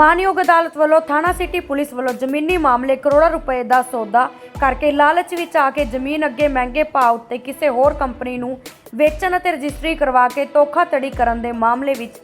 ਮਾਨਯੋਗ ਅਦਾਲਤ ਵੱਲੋਂ ਥਾਣਾ ਸਿਟੀ ਪੁਲਿਸ ਵੱਲੋਂ ਜ਼ਮੀਨੀ ਮਾਮਲੇ ਕਰੋੜਾਂ ਰੁਪਏ ਦਾ ਸੌਦਾ ਕਰਕੇ ਲਾਲਚ ਵਿੱਚ ਆ ਕੇ ਜ਼ਮੀਨ ਅੱਗੇ ਮਹਿੰਗੇ ਭਾਅ ਉੱਤੇ ਕਿਸੇ ਹੋਰ ਕੰਪਨੀ ਨੂੰ ਵੇਚਣ ਅਤੇ ਰਜਿਸਟਰੀ ਕਰਵਾ ਕੇ ਧੋਖਾਧੜੀ ਕਰਨ ਦੇ ਮਾਮਲੇ ਵਿੱਚ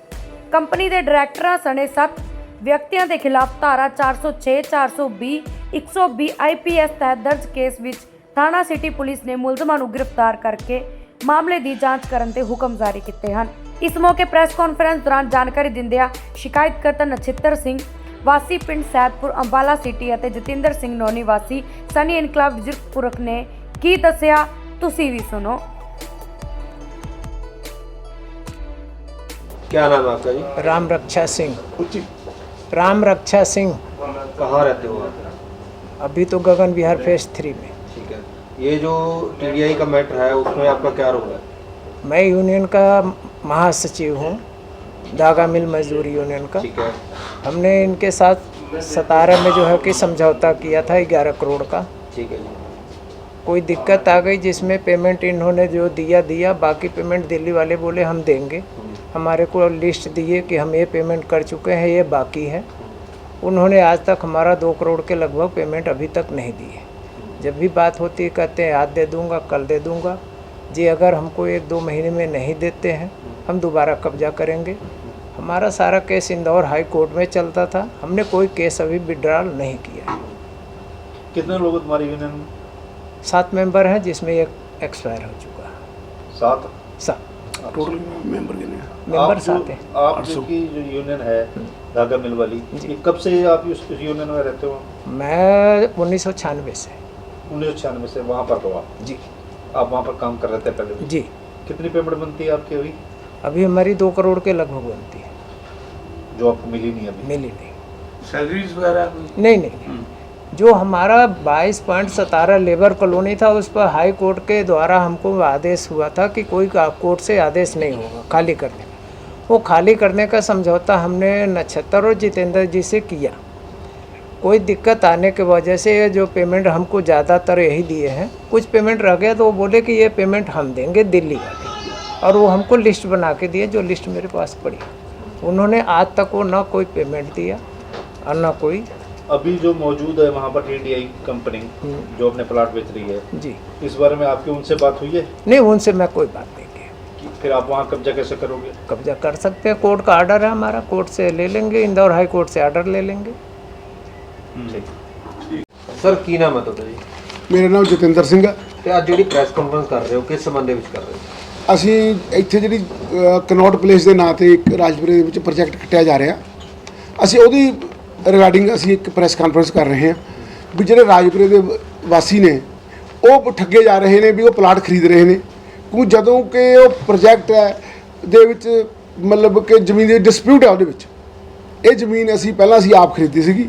ਕੰਪਨੀ ਦੇ ਡਾਇਰੈਕਟਰਾਂ ਸਣੇ 7 ਵਿਅਕਤੀਆਂ ਦੇ ਖਿਲਾਫ ਧਾਰਾ 406 420 120 ਆਈਪੀਐਸ ਤਹਿਤ ਦਰਜ ਕੇਸ ਵਿੱਚ ਥਾਣਾ ਸਿਟੀ ਪੁਲਿਸ ਨੇ ਮੁਲਜ਼ਮਾਂ ਨੂੰ ਗ੍ਰਿਫਤਾਰ ਕਰਕੇ ਮਾਮਲੇ ਦੀ ਜਾਂਚ ਕਰਨ ਦੇ ਹੁਕਮ ਜਾਰੀ ਕੀਤੇ ਹਨ। ਇਸ ਮੌਕੇ ਪ੍ਰੈਸ ਕਾਨਫਰੰਸ ਦੌਰਾਨ ਜਾਣਕਾਰੀ ਦਿੰਦਿਆਂ ਸ਼ਿਕਾਇਤਕਰਤਾ ਨਛਿੱਤਰ ਸਿੰਘ ਵਾਸੀ ਪਿੰਡ ਸੈਦਪੁਰ ਅੰਬਾਲਾ ਸਿਟੀ ਅਤੇ ਜਤਿੰਦਰ ਸਿੰਘ ਨੋਨੀ ਵਾਸੀ ਸਨੀ ਇਨਕਲਾਬ ਵਿਜਰਪੁਰਖ ਨੇ ਕੀ ਦੱਸਿਆ ਤੁਸੀਂ ਵੀ ਸੁਣੋ क्या नाम है आपका जी राम रक्षा सिंह राम रक्षा सिंह कहाँ रहते हो आप अभी तो गगन विहार फेज थ्री में ठीक है ये जो टीडीआई का मैटर है उसमें आपका क्या रोल है मैं यूनियन का महासचिव हूँ धागा मिल मजदूर यूनियन का। ठीक है। हमने इनके साथ सतारह में जो है कि समझौता किया था ग्यारह करोड़ का। ठीक है कोई दिक्कत आ गई जिसमें पेमेंट इन्होंने जो दिया दिया बाकी पेमेंट दिल्ली वाले बोले हम देंगे। हमारे को लिस्ट दिए कि हम ये पेमेंट कर चुके हैं ये बाकी है। उन्होंने आज तक हमारा दो करोड़ के लगभग पेमेंट अभी तक नहीं दिए। जब भी बात होती है कहते हैं आज दे दूँगा कल दे दूँगा। जी अगर हमको एक दो महीने में नहीं देते हैं हम दोबारा कब्जा करेंगे। हमारा सारा केस इंदौर हाई कोर्ट में चलता था। हमने कोई केस अभी विड्रॉल नहीं किया कितने लोग तुम्हारी यूनियन में सात मेंबर हैं जिसमें एक एक्सपायर हो चुका है। सात? सात। टोटल मेंबर कितने मेंबर सात हैं। आप जो की जो यूनियन है धागा मिल वाली ये कब से आप इस इस यूनियन में रहते हो? मैं उन्नीस सौ छियानवे से। उन्नीस सौ छियानवे से वहाँ पर हो आप? जी। आप वहाँ पर काम कर रहे थे पहले? जी। कितनी पेमेंट बनती है आपकी अभी? अभी हमारी दो करोड़ के लगभग बनती है। जो आपको मिली नहीं अभी। मिली नहीं। सैलरीज वगैरह नहीं नहीं। नहीं। जो हमारा बाईस पॉइंट सतारह लेबर कॉलोनी था उस पर हाई कोर्ट के द्वारा हमको आदेश हुआ था कि कोई कोर्ट से आदेश नहीं होगा खाली करने का। वो खाली करने का समझौता हमने नक्षत्र और जितेंद्र जी से किया। कोई दिक्कत आने की वजह से जो पेमेंट हमको ज़्यादातर यही दिए हैं। कुछ पेमेंट रह गया तो वो बोले कि ये पेमेंट हम देंगे दिल्ली वाले। और वो हमको लिस्ट बना के दिए जो लिस्ट मेरे पास पड़ी उन्होंने आज तक वो ना कोई पेमेंट दिया और ना कोई अभी जो मौजूद है वहाँ पर टीडीआई कंपनी जो अपने प्लाट बेच रही है जी इस बारे में आपकी उनसे बात हुई है नहीं उनसे मैं कोई बात नहीं की कि फिर आप वहाँ कब्जा कैसे करोगे कब्जा कर सकते हैं कोर्ट का ऑर्डर है हमारा कोर्ट से ले लेंगे इंदौर हाई कोर्ट से ऑर्डर ले लेंगे ਸਰ ਕੀ ਨਾਮ ਹੈ ਤੁਹਾਡਾ ਜੀ ਮੇਰਾ ਨਾਮ ਜਤਿੰਦਰ ਸਿੰਘ ਹੈ ਤੇ ਅੱਜ ਜਿਹੜੀ ਪ੍ਰੈਸ ਕਾਨਫਰੰਸ ਕਰ ਰਹੇ ਹੋ ਕਿਸ ਸੰਬੰਧ ਦੇ ਵਿੱਚ ਕਰ ਰਹੇ ਹੋ ਅਸੀਂ ਇੱਥੇ ਜਿਹੜੀ ਅ, ਕਨੌਟ ਪਲੇਸ ਦੇ ਨਾਂ ਤੇ ਇੱਕ ਰਾਜਪੁਰੇ ਦੇ ਵਿੱਚ ਪ੍ਰੋਜੈਕਟ ਕੱਟਿਆ ਜਾ ਰਿਹਾ। ਅਸੀਂ ਉਹਦੀ ਰਿਗਾਰਡਿੰਗ ਅਸੀਂ ਇੱਕ ਪ੍ਰੈਸ ਕਾਨਫਰੰਸ ਕਰ ਰਹੇ ਹਾਂ ਵੀ ਜਿਹੜੇ ਰਾਜਪੁਰੇ ਦੇ ਵਾਸੀ ਨੇ ਉਹ ਠੱਗੇ ਜਾ ਰਹੇ ਨੇ ਵੀ ਉਹ ਪਲਾਟ ਖਰੀਦ ਰਹੇ ਨੇ। ਕਿਉਂ ਜਦੋਂ ਕਿ ਉਹ ਪ੍ਰੋਜੈਕਟ ਹੈ ਦੇ ਵਿੱਚ ਮਤਲਬ ਕਿ ਜ਼ਮੀਨ ਦੀ ਡਿਸਪਿਊਟ ਹੈ ਉਹਦੇ ਵਿੱਚ। ਇਹ ਜ਼ਮੀਨ ਅਸੀਂ ਪਹਿਲਾਂ ਅਸੀਂ ਆਪ ਖਰੀਦੀ ਸੀਗੀ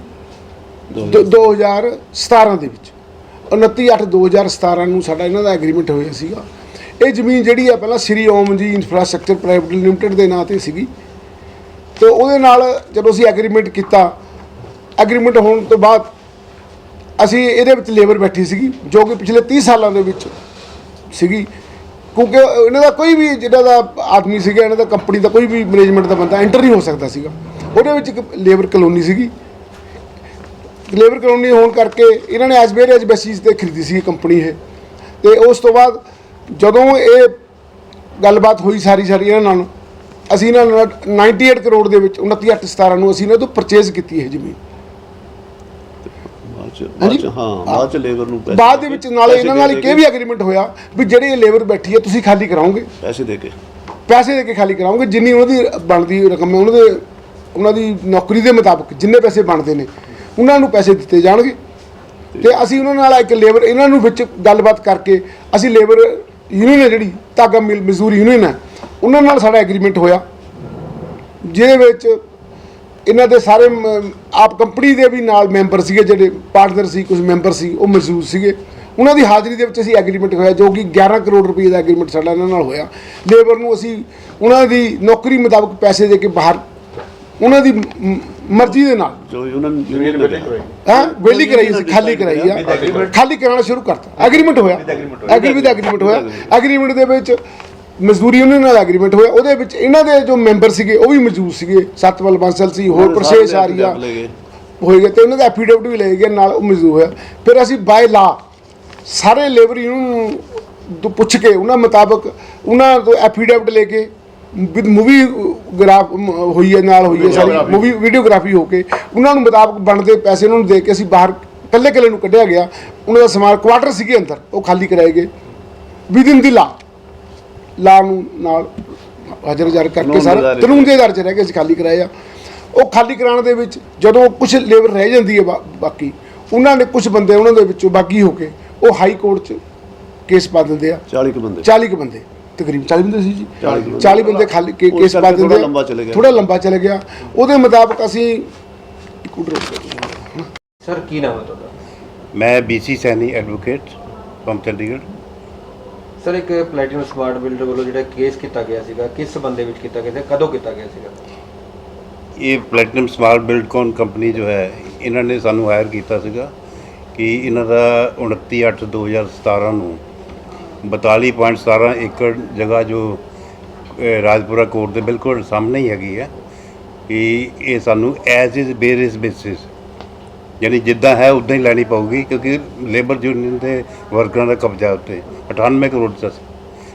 ਦੋ- 2017 ਦੇ ਵਿੱਚ। 29/8/2017 ਨੂੰ ਸਾਡਾ ਇਹਨਾਂ ਦਾ ਐਗਰੀਮੈਂਟ ਹੋਇਆ ਸੀਗਾ। ਇਹ ਜ਼ਮੀਨ ਜਿਹੜੀ ਆ ਪਹਿਲਾਂ ਸ੍ਰੀ ਓਮ ਜੀ ਇਨਫਰਾਸਟ੍ਰਕਚਰ ਪ੍ਰਾਈਵੇਟ ਲਿਮਟਿਡ ਦੇ ਨਾਂ ਤੇ ਸੀਗੀ। ਤੇ ਉਹਦੇ ਨਾਲ ਜਦੋਂ ਅਸੀਂ ਐਗਰੀਮੈਂਟ ਕੀਤਾ ਐਗਰੀਮੈਂਟ ਹੋਣ ਤੋਂ ਬਾਅਦ ਅਸੀਂ ਇਹਦੇ ਵਿੱਚ ਲੇਬਰ ਬੈਠੀ ਸੀਗੀ, ਜੋ ਕਿ ਪਿਛਲੇ 30 ਸਾਲਾਂ ਦੇ ਵਿੱਚ ਸੀਗੀ। ਕਿਉਂਕਿ ਇਹਨਾਂ ਦਾ ਕੋਈ ਵੀ ਜਿਹੜਾ ਦਾ ਆਦਮੀ ਸੀਗਾ, ਇਹਨਾਂ ਦਾ ਕੰਪਨੀ ਦਾ ਕੋਈ ਵੀ ਮੈਨੇਜਮੈਂਟ ਦਾ ਬੰਦਾ ਐਂਟਰ ਨਹੀਂ ਹੋ ਸਕਦਾ ਸੀਗਾ। ਉਹਦੇ ਵਿੱਚ ਇੱਕ ਲੇਬਰ ਕਲੋਨੀ ਸੀਗੀ। ਲੇਬਰ ਕਲੋਨੀ ਹੋਣ ਕਰਕੇ ਇਹਨਾਂ ਨੇ ਐਸ ਬੇਸ ਬੇਸਿਸ ਤੇ ਖਰੀਦੀ ਸੀ ਕੰਪਨੀ ਇਹ। ਤੇ ਉਸ ਤੋਂ ਬਾਅਦ ਜਦੋਂ ਇਹ ਗੱਲਬਾਤ ਹੋਈ ਸਾਰੀ ਸਾਰੀ ਇਹਨਾਂ ਨਾਲ ਅਸੀਂ ਇਹਨਾਂ ਨਾਲ 98 ਕਰੋੜ ਦੇ ਵਿੱਚ 29817 ਨੂੰ ਅਸੀਂ ਇਹਨਾਂ ਤੋਂ ਪਰਚੇਜ਼ ਕੀਤੀ ਇਹ ਜ਼ਮੀਨ। ਬਾਅਦ ਹਾਂ ਬਾਅਦ ਚ ਲੇਬਰ ਨੂੰ ਪੈਸੇ ਬਾਅਦ ਦੇ ਵਿੱਚ ਨਾਲੇ ਇਹਨਾਂ ਨਾਲ ਇੱਕ ਇਹ ਵੀ ਐਗਰੀਮੈਂਟ ਹੋਇਆ ਵੀ ਜਿਹੜੀ ਇਹ ਲੇਬਰ ਬੈਠੀ ਹੈ ਤੁਸੀਂ ਖਾਲੀ ਕਰਾਓਗੇ। ਪੈਸੇ ਦੇ ਕੇ। ਪੈਸੇ ਦੇ ਕੇ ਖਾਲੀ ਕਰਾਓਗੇ ਜਿੰਨੀ ਉਹਨਾਂ ਦੀ ਬਣਦੀ ਰਕਮ ਹੈ ਉਹਨਾਂ ਦੇ ਉਹਨਾਂ ਦੀ ਨੌਕਰੀ ਦੇ ਮੁਤਾਬਕ ਜਿੰਨੇ ਪੈਸੇ ਬਣਦੇ ਨੇ ਉਹਨਾਂ ਨੂੰ ਪੈਸੇ ਦਿੱਤੇ ਜਾਣਗੇ। ਤੇ ਅਸੀਂ ਉਹਨਾਂ ਨਾਲ ਇੱਕ ਲੇਬਰ ਇਹਨਾਂ ਨੂੰ ਵਿੱਚ ਗੱਲਬਾਤ ਕਰਕੇ ਅਸੀਂ ਲੇਬਰ ਯੂਨੀਅਨ ਹੈ ਜਿਹੜੀ, ਧਾਗਾ ਮਿਲ, ਮਜ਼ਦੂਰ ਯੂਨੀਅਨ ਹੈ, ਉਹਨਾਂ ਨਾਲ ਸਾਡਾ ਐਗਰੀਮੈਂਟ ਹੋਇਆ, ਜਿਹਦੇ ਵਿੱਚ ਇਹਨਾਂ ਦੇ ਸਾਰੇ ਆਪ ਕੰਪਨੀ ਦੇ ਵੀ ਨਾਲ ਮੈਂਬਰ ਸੀਗੇ, ਜਿਹੜੇ ਪਾਰਟਨਰ ਸੀ ਕੁਝ ਮੈਂਬਰ ਸੀ, ਉਹ ਮੌਜੂਦ ਸੀਗੇ। ਉਹਨਾਂ ਦੀ ਹਾਜ਼ਰੀ ਦੇ ਵਿੱਚ ਅਸੀਂ ਐਗਰੀਮੈਂਟ ਹੋਇਆ, ਜੋ ਕਿ 11 ਕਰੋੜ ਰੁਪਏ ਦਾ ਐਗਰੀਮੈਂਟ ਸਾਡਾ ਇਹਨਾਂ ਨਾਲ ਹੋਇਆ। ਲੇਬਰ ਨੂੰ ਅਸੀਂ, ਉਹਨਾਂ ਦੀ ਨੌਕਰੀ ਮੁਤਾਬਕ ਪੈਸੇ ਦੇ ਕੇ ਬਾਹਰ, ਉਹਨਾਂ ਦੀ ਮਰਜ਼ੀ ਦੇ ਨਾਲ। ਜੋ ਉਹਨਾਂ ਨੂੰ ਯੂਨੀਅਨ ਨੇ ਕਿਹਾ। ਹਾਂ? ਵੇਲੀ ਕਰਾਈ ਸੀ ਖਾਲੀ ਕਰਾਈ ਆ। ਖਾਲੀ ਕਰਾਉਣਾ ਸ਼ੁਰੂ ਕਰਤਾ। ਐਗਰੀਮੈਂਟ ਹੋਇਆ। ਐਗਰੀਮੈਂਟ ਦਾ ਐਗਰੀਮੈਂਟ ਹੋਇਆ। ਐਗਰੀਮੈਂਟ ਦੇ ਵਿੱਚ ਮਜ਼ਦੂਰੀ ਉਹਨਾਂ ਨਾਲ ਐਗਰੀਮੈਂਟ ਹੋਇਆ। ਉਹਦੇ ਵਿੱਚ ਇਹਨਾਂ ਦੇ ਜੋ ਮੈਂਬਰ ਸੀਗੇ ਉਹ ਵੀ ਮੌਜੂਦ ਸੀਗੇ। ਸਤਪਾਲ ਬਾਂਸਲ ਸੀ ਹੋਰ ਪ੍ਰਸ਼ੇਸ਼ ਆਰੀਆ ਲੈ ਗਏ ਹੋਏਗਾ ਤੇ ਉਹਨਾਂ ਦਾ ਐਫੀਡੇਵਿਟ ਵੀ ਲੈ ਗਿਆ ਨਾਲ ਉਹ ਮਜ਼ਦੂਰ ਹੋਇਆ। ਫਿਰ ਅਸੀਂ ਬਾਏ ਲਾ ਸਾਰੇ ਲੇਬਰ ਯੂਨੀਅਨ ਤੋਂ ਪੁੱਛ ਕੇ ਉਹਨਾਂ ਮੁਤਾਬਕ ਉਹਨਾਂ ਤੋਂ ਐਫੀਡੇਵਿਟ ਲੈ ਕੇ ਵਿਦ ਮੂਵੀ ਗ੍ਰਾਫ ਹੋਈ ਹੈ ਨਾਲ ਹੋਈ ਹੈ ਸਾਰੀ ਮੂਵੀ ਵੀਡੀਓਗ੍ਰਾਫੀ ਹੋ ਕੇ। ਉਹਨਾਂ ਨੂੰ ਮੁਤਾਬਕ ਬਣਦੇ ਪੈਸੇ ਉਹਨਾਂ ਨੂੰ ਦੇ ਕੇ ਅਸੀਂ ਬਾਹਰ ਕੱਲੇ ਕੱਲੇ ਨੂੰ ਕੱਢਿਆ ਗਿਆ। ਉਹਨਾਂ ਦਾ ਸਮਾਨ ਕੁਆਟਰ ਸੀਗੇ ਅੰਦਰ ਉਹ ਖਾਲੀ ਕਰਾਏ ਗਏ। ਵਿਦਿਨ ਦੀ ਲਾ ਲਾ ਨੂੰ ਨਾਲ ਹਾਜ਼ਰ ਹਾਜ਼ਰ ਕਰਕੇ ਕਾਨੂੰਨ ਦੇ ਸਾਰਾ ਦਾਇਰੇ ਕਾਨੂੰਨ ਦੇ ਆਧਾਰ 'ਚ ਰਹਿ ਕੇ ਅਸੀਂ ਖਾਲੀ ਕਰਾਏ ਆ। ਉਹ ਖਾਲੀ ਕਰਾਉਣ ਦੇ ਵਿੱਚ ਜਦੋਂ ਕੁਝ ਲੇਬਰ ਰਹਿ ਜਾਂਦੀ ਹੈ ਬਾ- ਬਾਕੀ ਉਹਨਾਂ ਨੇ ਕੁਝ ਬੰਦੇ ਉਹਨਾਂ ਦੇ ਵਿੱਚੋਂ ਬਾਕੀ ਹੋ ਕੇ ਉਹ ਹਾਈ ਕੋਰਟ 'ਚ ਕੇਸ ਪਾ ਦਿੰਦੇ ਆ। 40 ਕੁ ਬੰਦੇ। 40 ਕੁ ਬੰਦੇ। ਤਕਰੀਬਨ 40 ਬੰਦੇ ਸੀ ਜੀ। 40 ਬੰਦੇ। 40 ਬੰਦੇ ਖਾਲੀ ਕੇ- ਕੇਸ ਪਾ ਦਿੰਦੇ ਥੋੜ੍ਹਾ ਲੰਬਾ ਚਲੇ ਗਿਆ। ਥੋੜਾ ਲੰਬਾ ਚਲੇ ਗਿਆ। ਉਹਦੇ ਮੁਤਾਬਕ ਅਸੀਂ ਇੱਕ ਮਿੰਟ ਰੁਕੋ। ਸਰ ਕੀ ਨਾਮ ਹੈ ਤੁਹਾਡਾ? ਮੈਂ BC Saini advocate firm Chandigarh. Sir ਇੱਕ ਪਲੈਟੀਨਮ ਸਮਾਰਟ ਬਿਲਡਰ ਵੱਲੋਂ ਜਿਹੜਾ ਕੇਸ ਕੀਤਾ ਗਿਆ ਸੀਗਾ ਕਿਸ ਸੰਬੰਧ ਦੇ ਵਿੱਚ ਕੀਤਾ ਗਿਆ ਸੀ ਕਦੋਂ ਕੀਤਾ ਗਿਆ ਸੀਗਾ? ਇਹ ਪਲੈਟੀਨਮ ਸਮਾਲ ਬਿਲਡਕੌਨ ਕੰਪਨੀ ਜੋ ਹੈ ਇਹਨਾਂ ਨੇ ਸਾਨੂੰ ਹਾਇਰ ਕੀਤਾ ਸੀਗਾ ਕਿ ਇਹਨਾਂ ਦਾ 29/8/2017 ਨੂੰ 42.17 ਏਕੜ ਜਗ੍ਹਾ ਜੋ ਰਾਜਪੁਰਾ ਕੋਰਟ ਦੇ ਬਿਲਕੁਲ ਸਾਹਮਣੇ ਹੀ ਹੈਗੀ ਹੈ ਕਿ ਇਹ ਸਾਨੂੰ ਐਜ਼ ਇਜ਼ ਬੇਰਿਸ ਬੇਸਿਸ ਯਾਨੀ ਜਿੱਦਾਂ ਹੈ ਉਦਾਂ ਹੀ ਲੈਣੀ ਪਊਗੀ ਕਿਉਂਕਿ ਲੇਬਰ ਯੂਨੀਅਨ ਦੇ ਵਰਕਰਾਂ ਦਾ ਕਬਜ਼ਾ ਉੱਤੇ 98 ਕਰੋੜ ਦਾ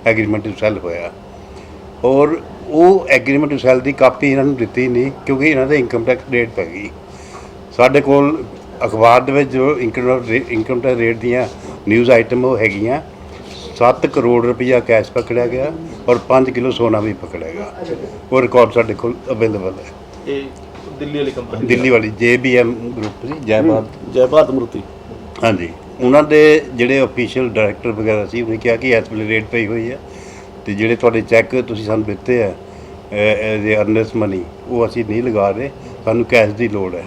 ਐਗਰੀਮੈਂਟ ਟੂ ਸੈਲ ਹੋਇਆ। ਔਰ ਉਹ ਐਗਰੀਮੈਂਟ ਟੂ ਸੈਲ ਦੀ ਕਾਪੀ ਇਹਨਾਂ ਨੂੰ ਦਿੱਤੀ ਨਹੀਂ ਕਿਉਂਕਿ ਇਹਨਾਂ ਦੇ ਇਨਕਮ ਟੈਕਸ ਰੇਟ ਪੈ ਗਈ। ਸਾਡੇ ਕੋਲ ਅਖਬਾਰ ਦੇ ਵਿੱਚ ਜੋ ਇਨਕਮ ਇਨਕਮ ਟੈਕਸ ਰੇਟ ਦੀਆਂ ਨਿਊਜ਼ ਆਈਟਮ ਉਹ ਹੈਗੀਆਂ। 7 ਕਰੋੜ ਰੁਪਈਆ ਕੈਸ਼ ਪਕੜਿਆ ਗਿਆ ਔਰ 5 ਕਿਲੋ ਸੋਨਾ ਵੀ ਪਕੜਿਆ ਗਿਆ। ਉਹ ਰਿਕਾਰਡ ਸਾਡੇ ਕੋਲ ਅਵੇਲੇਬਲ ਹੈ। ਇਹ ਦਿੱਲੀ ਵਾਲੀ ਕੰਪਨੀ ਦਿੱਲੀ ਵਾਲੀ JBM ਗਰੁੱਪ ਸੀ ਜੈਬਾਦ ਜੈ ਭਾਰਤ ਮੂਰਤੀ। ਹਾਂਜੀ। ਉਹਨਾਂ ਦੇ ਜਿਹੜੇ ਅਫੀਸ਼ੀਅਲ ਡਾਇਰੈਕਟਰ ਵਗੈਰਾ ਸੀ ਉਹਨੇ ਕਿਹਾ ਕਿ ਇਸ ਵੇਲੇ ਰੇਟ ਪਈ ਹੋਈ ਹੈ ਤੇ ਜਿਹੜੇ ਤੁਹਾਡੇ ਚੈੱਕ ਤੁਸੀਂ ਸਾਨੂੰ ਦਿੱਤੇ ਆ ਐਜ਼ ਏ ਅਰਨੈਸ ਮਨੀ ਉਹ ਅਸੀਂ ਨਹੀਂ ਲਗਾ ਰਹੇ। ਸਾਨੂੰ ਕੈਸ਼ ਦੀ ਲੋੜ ਹੈ।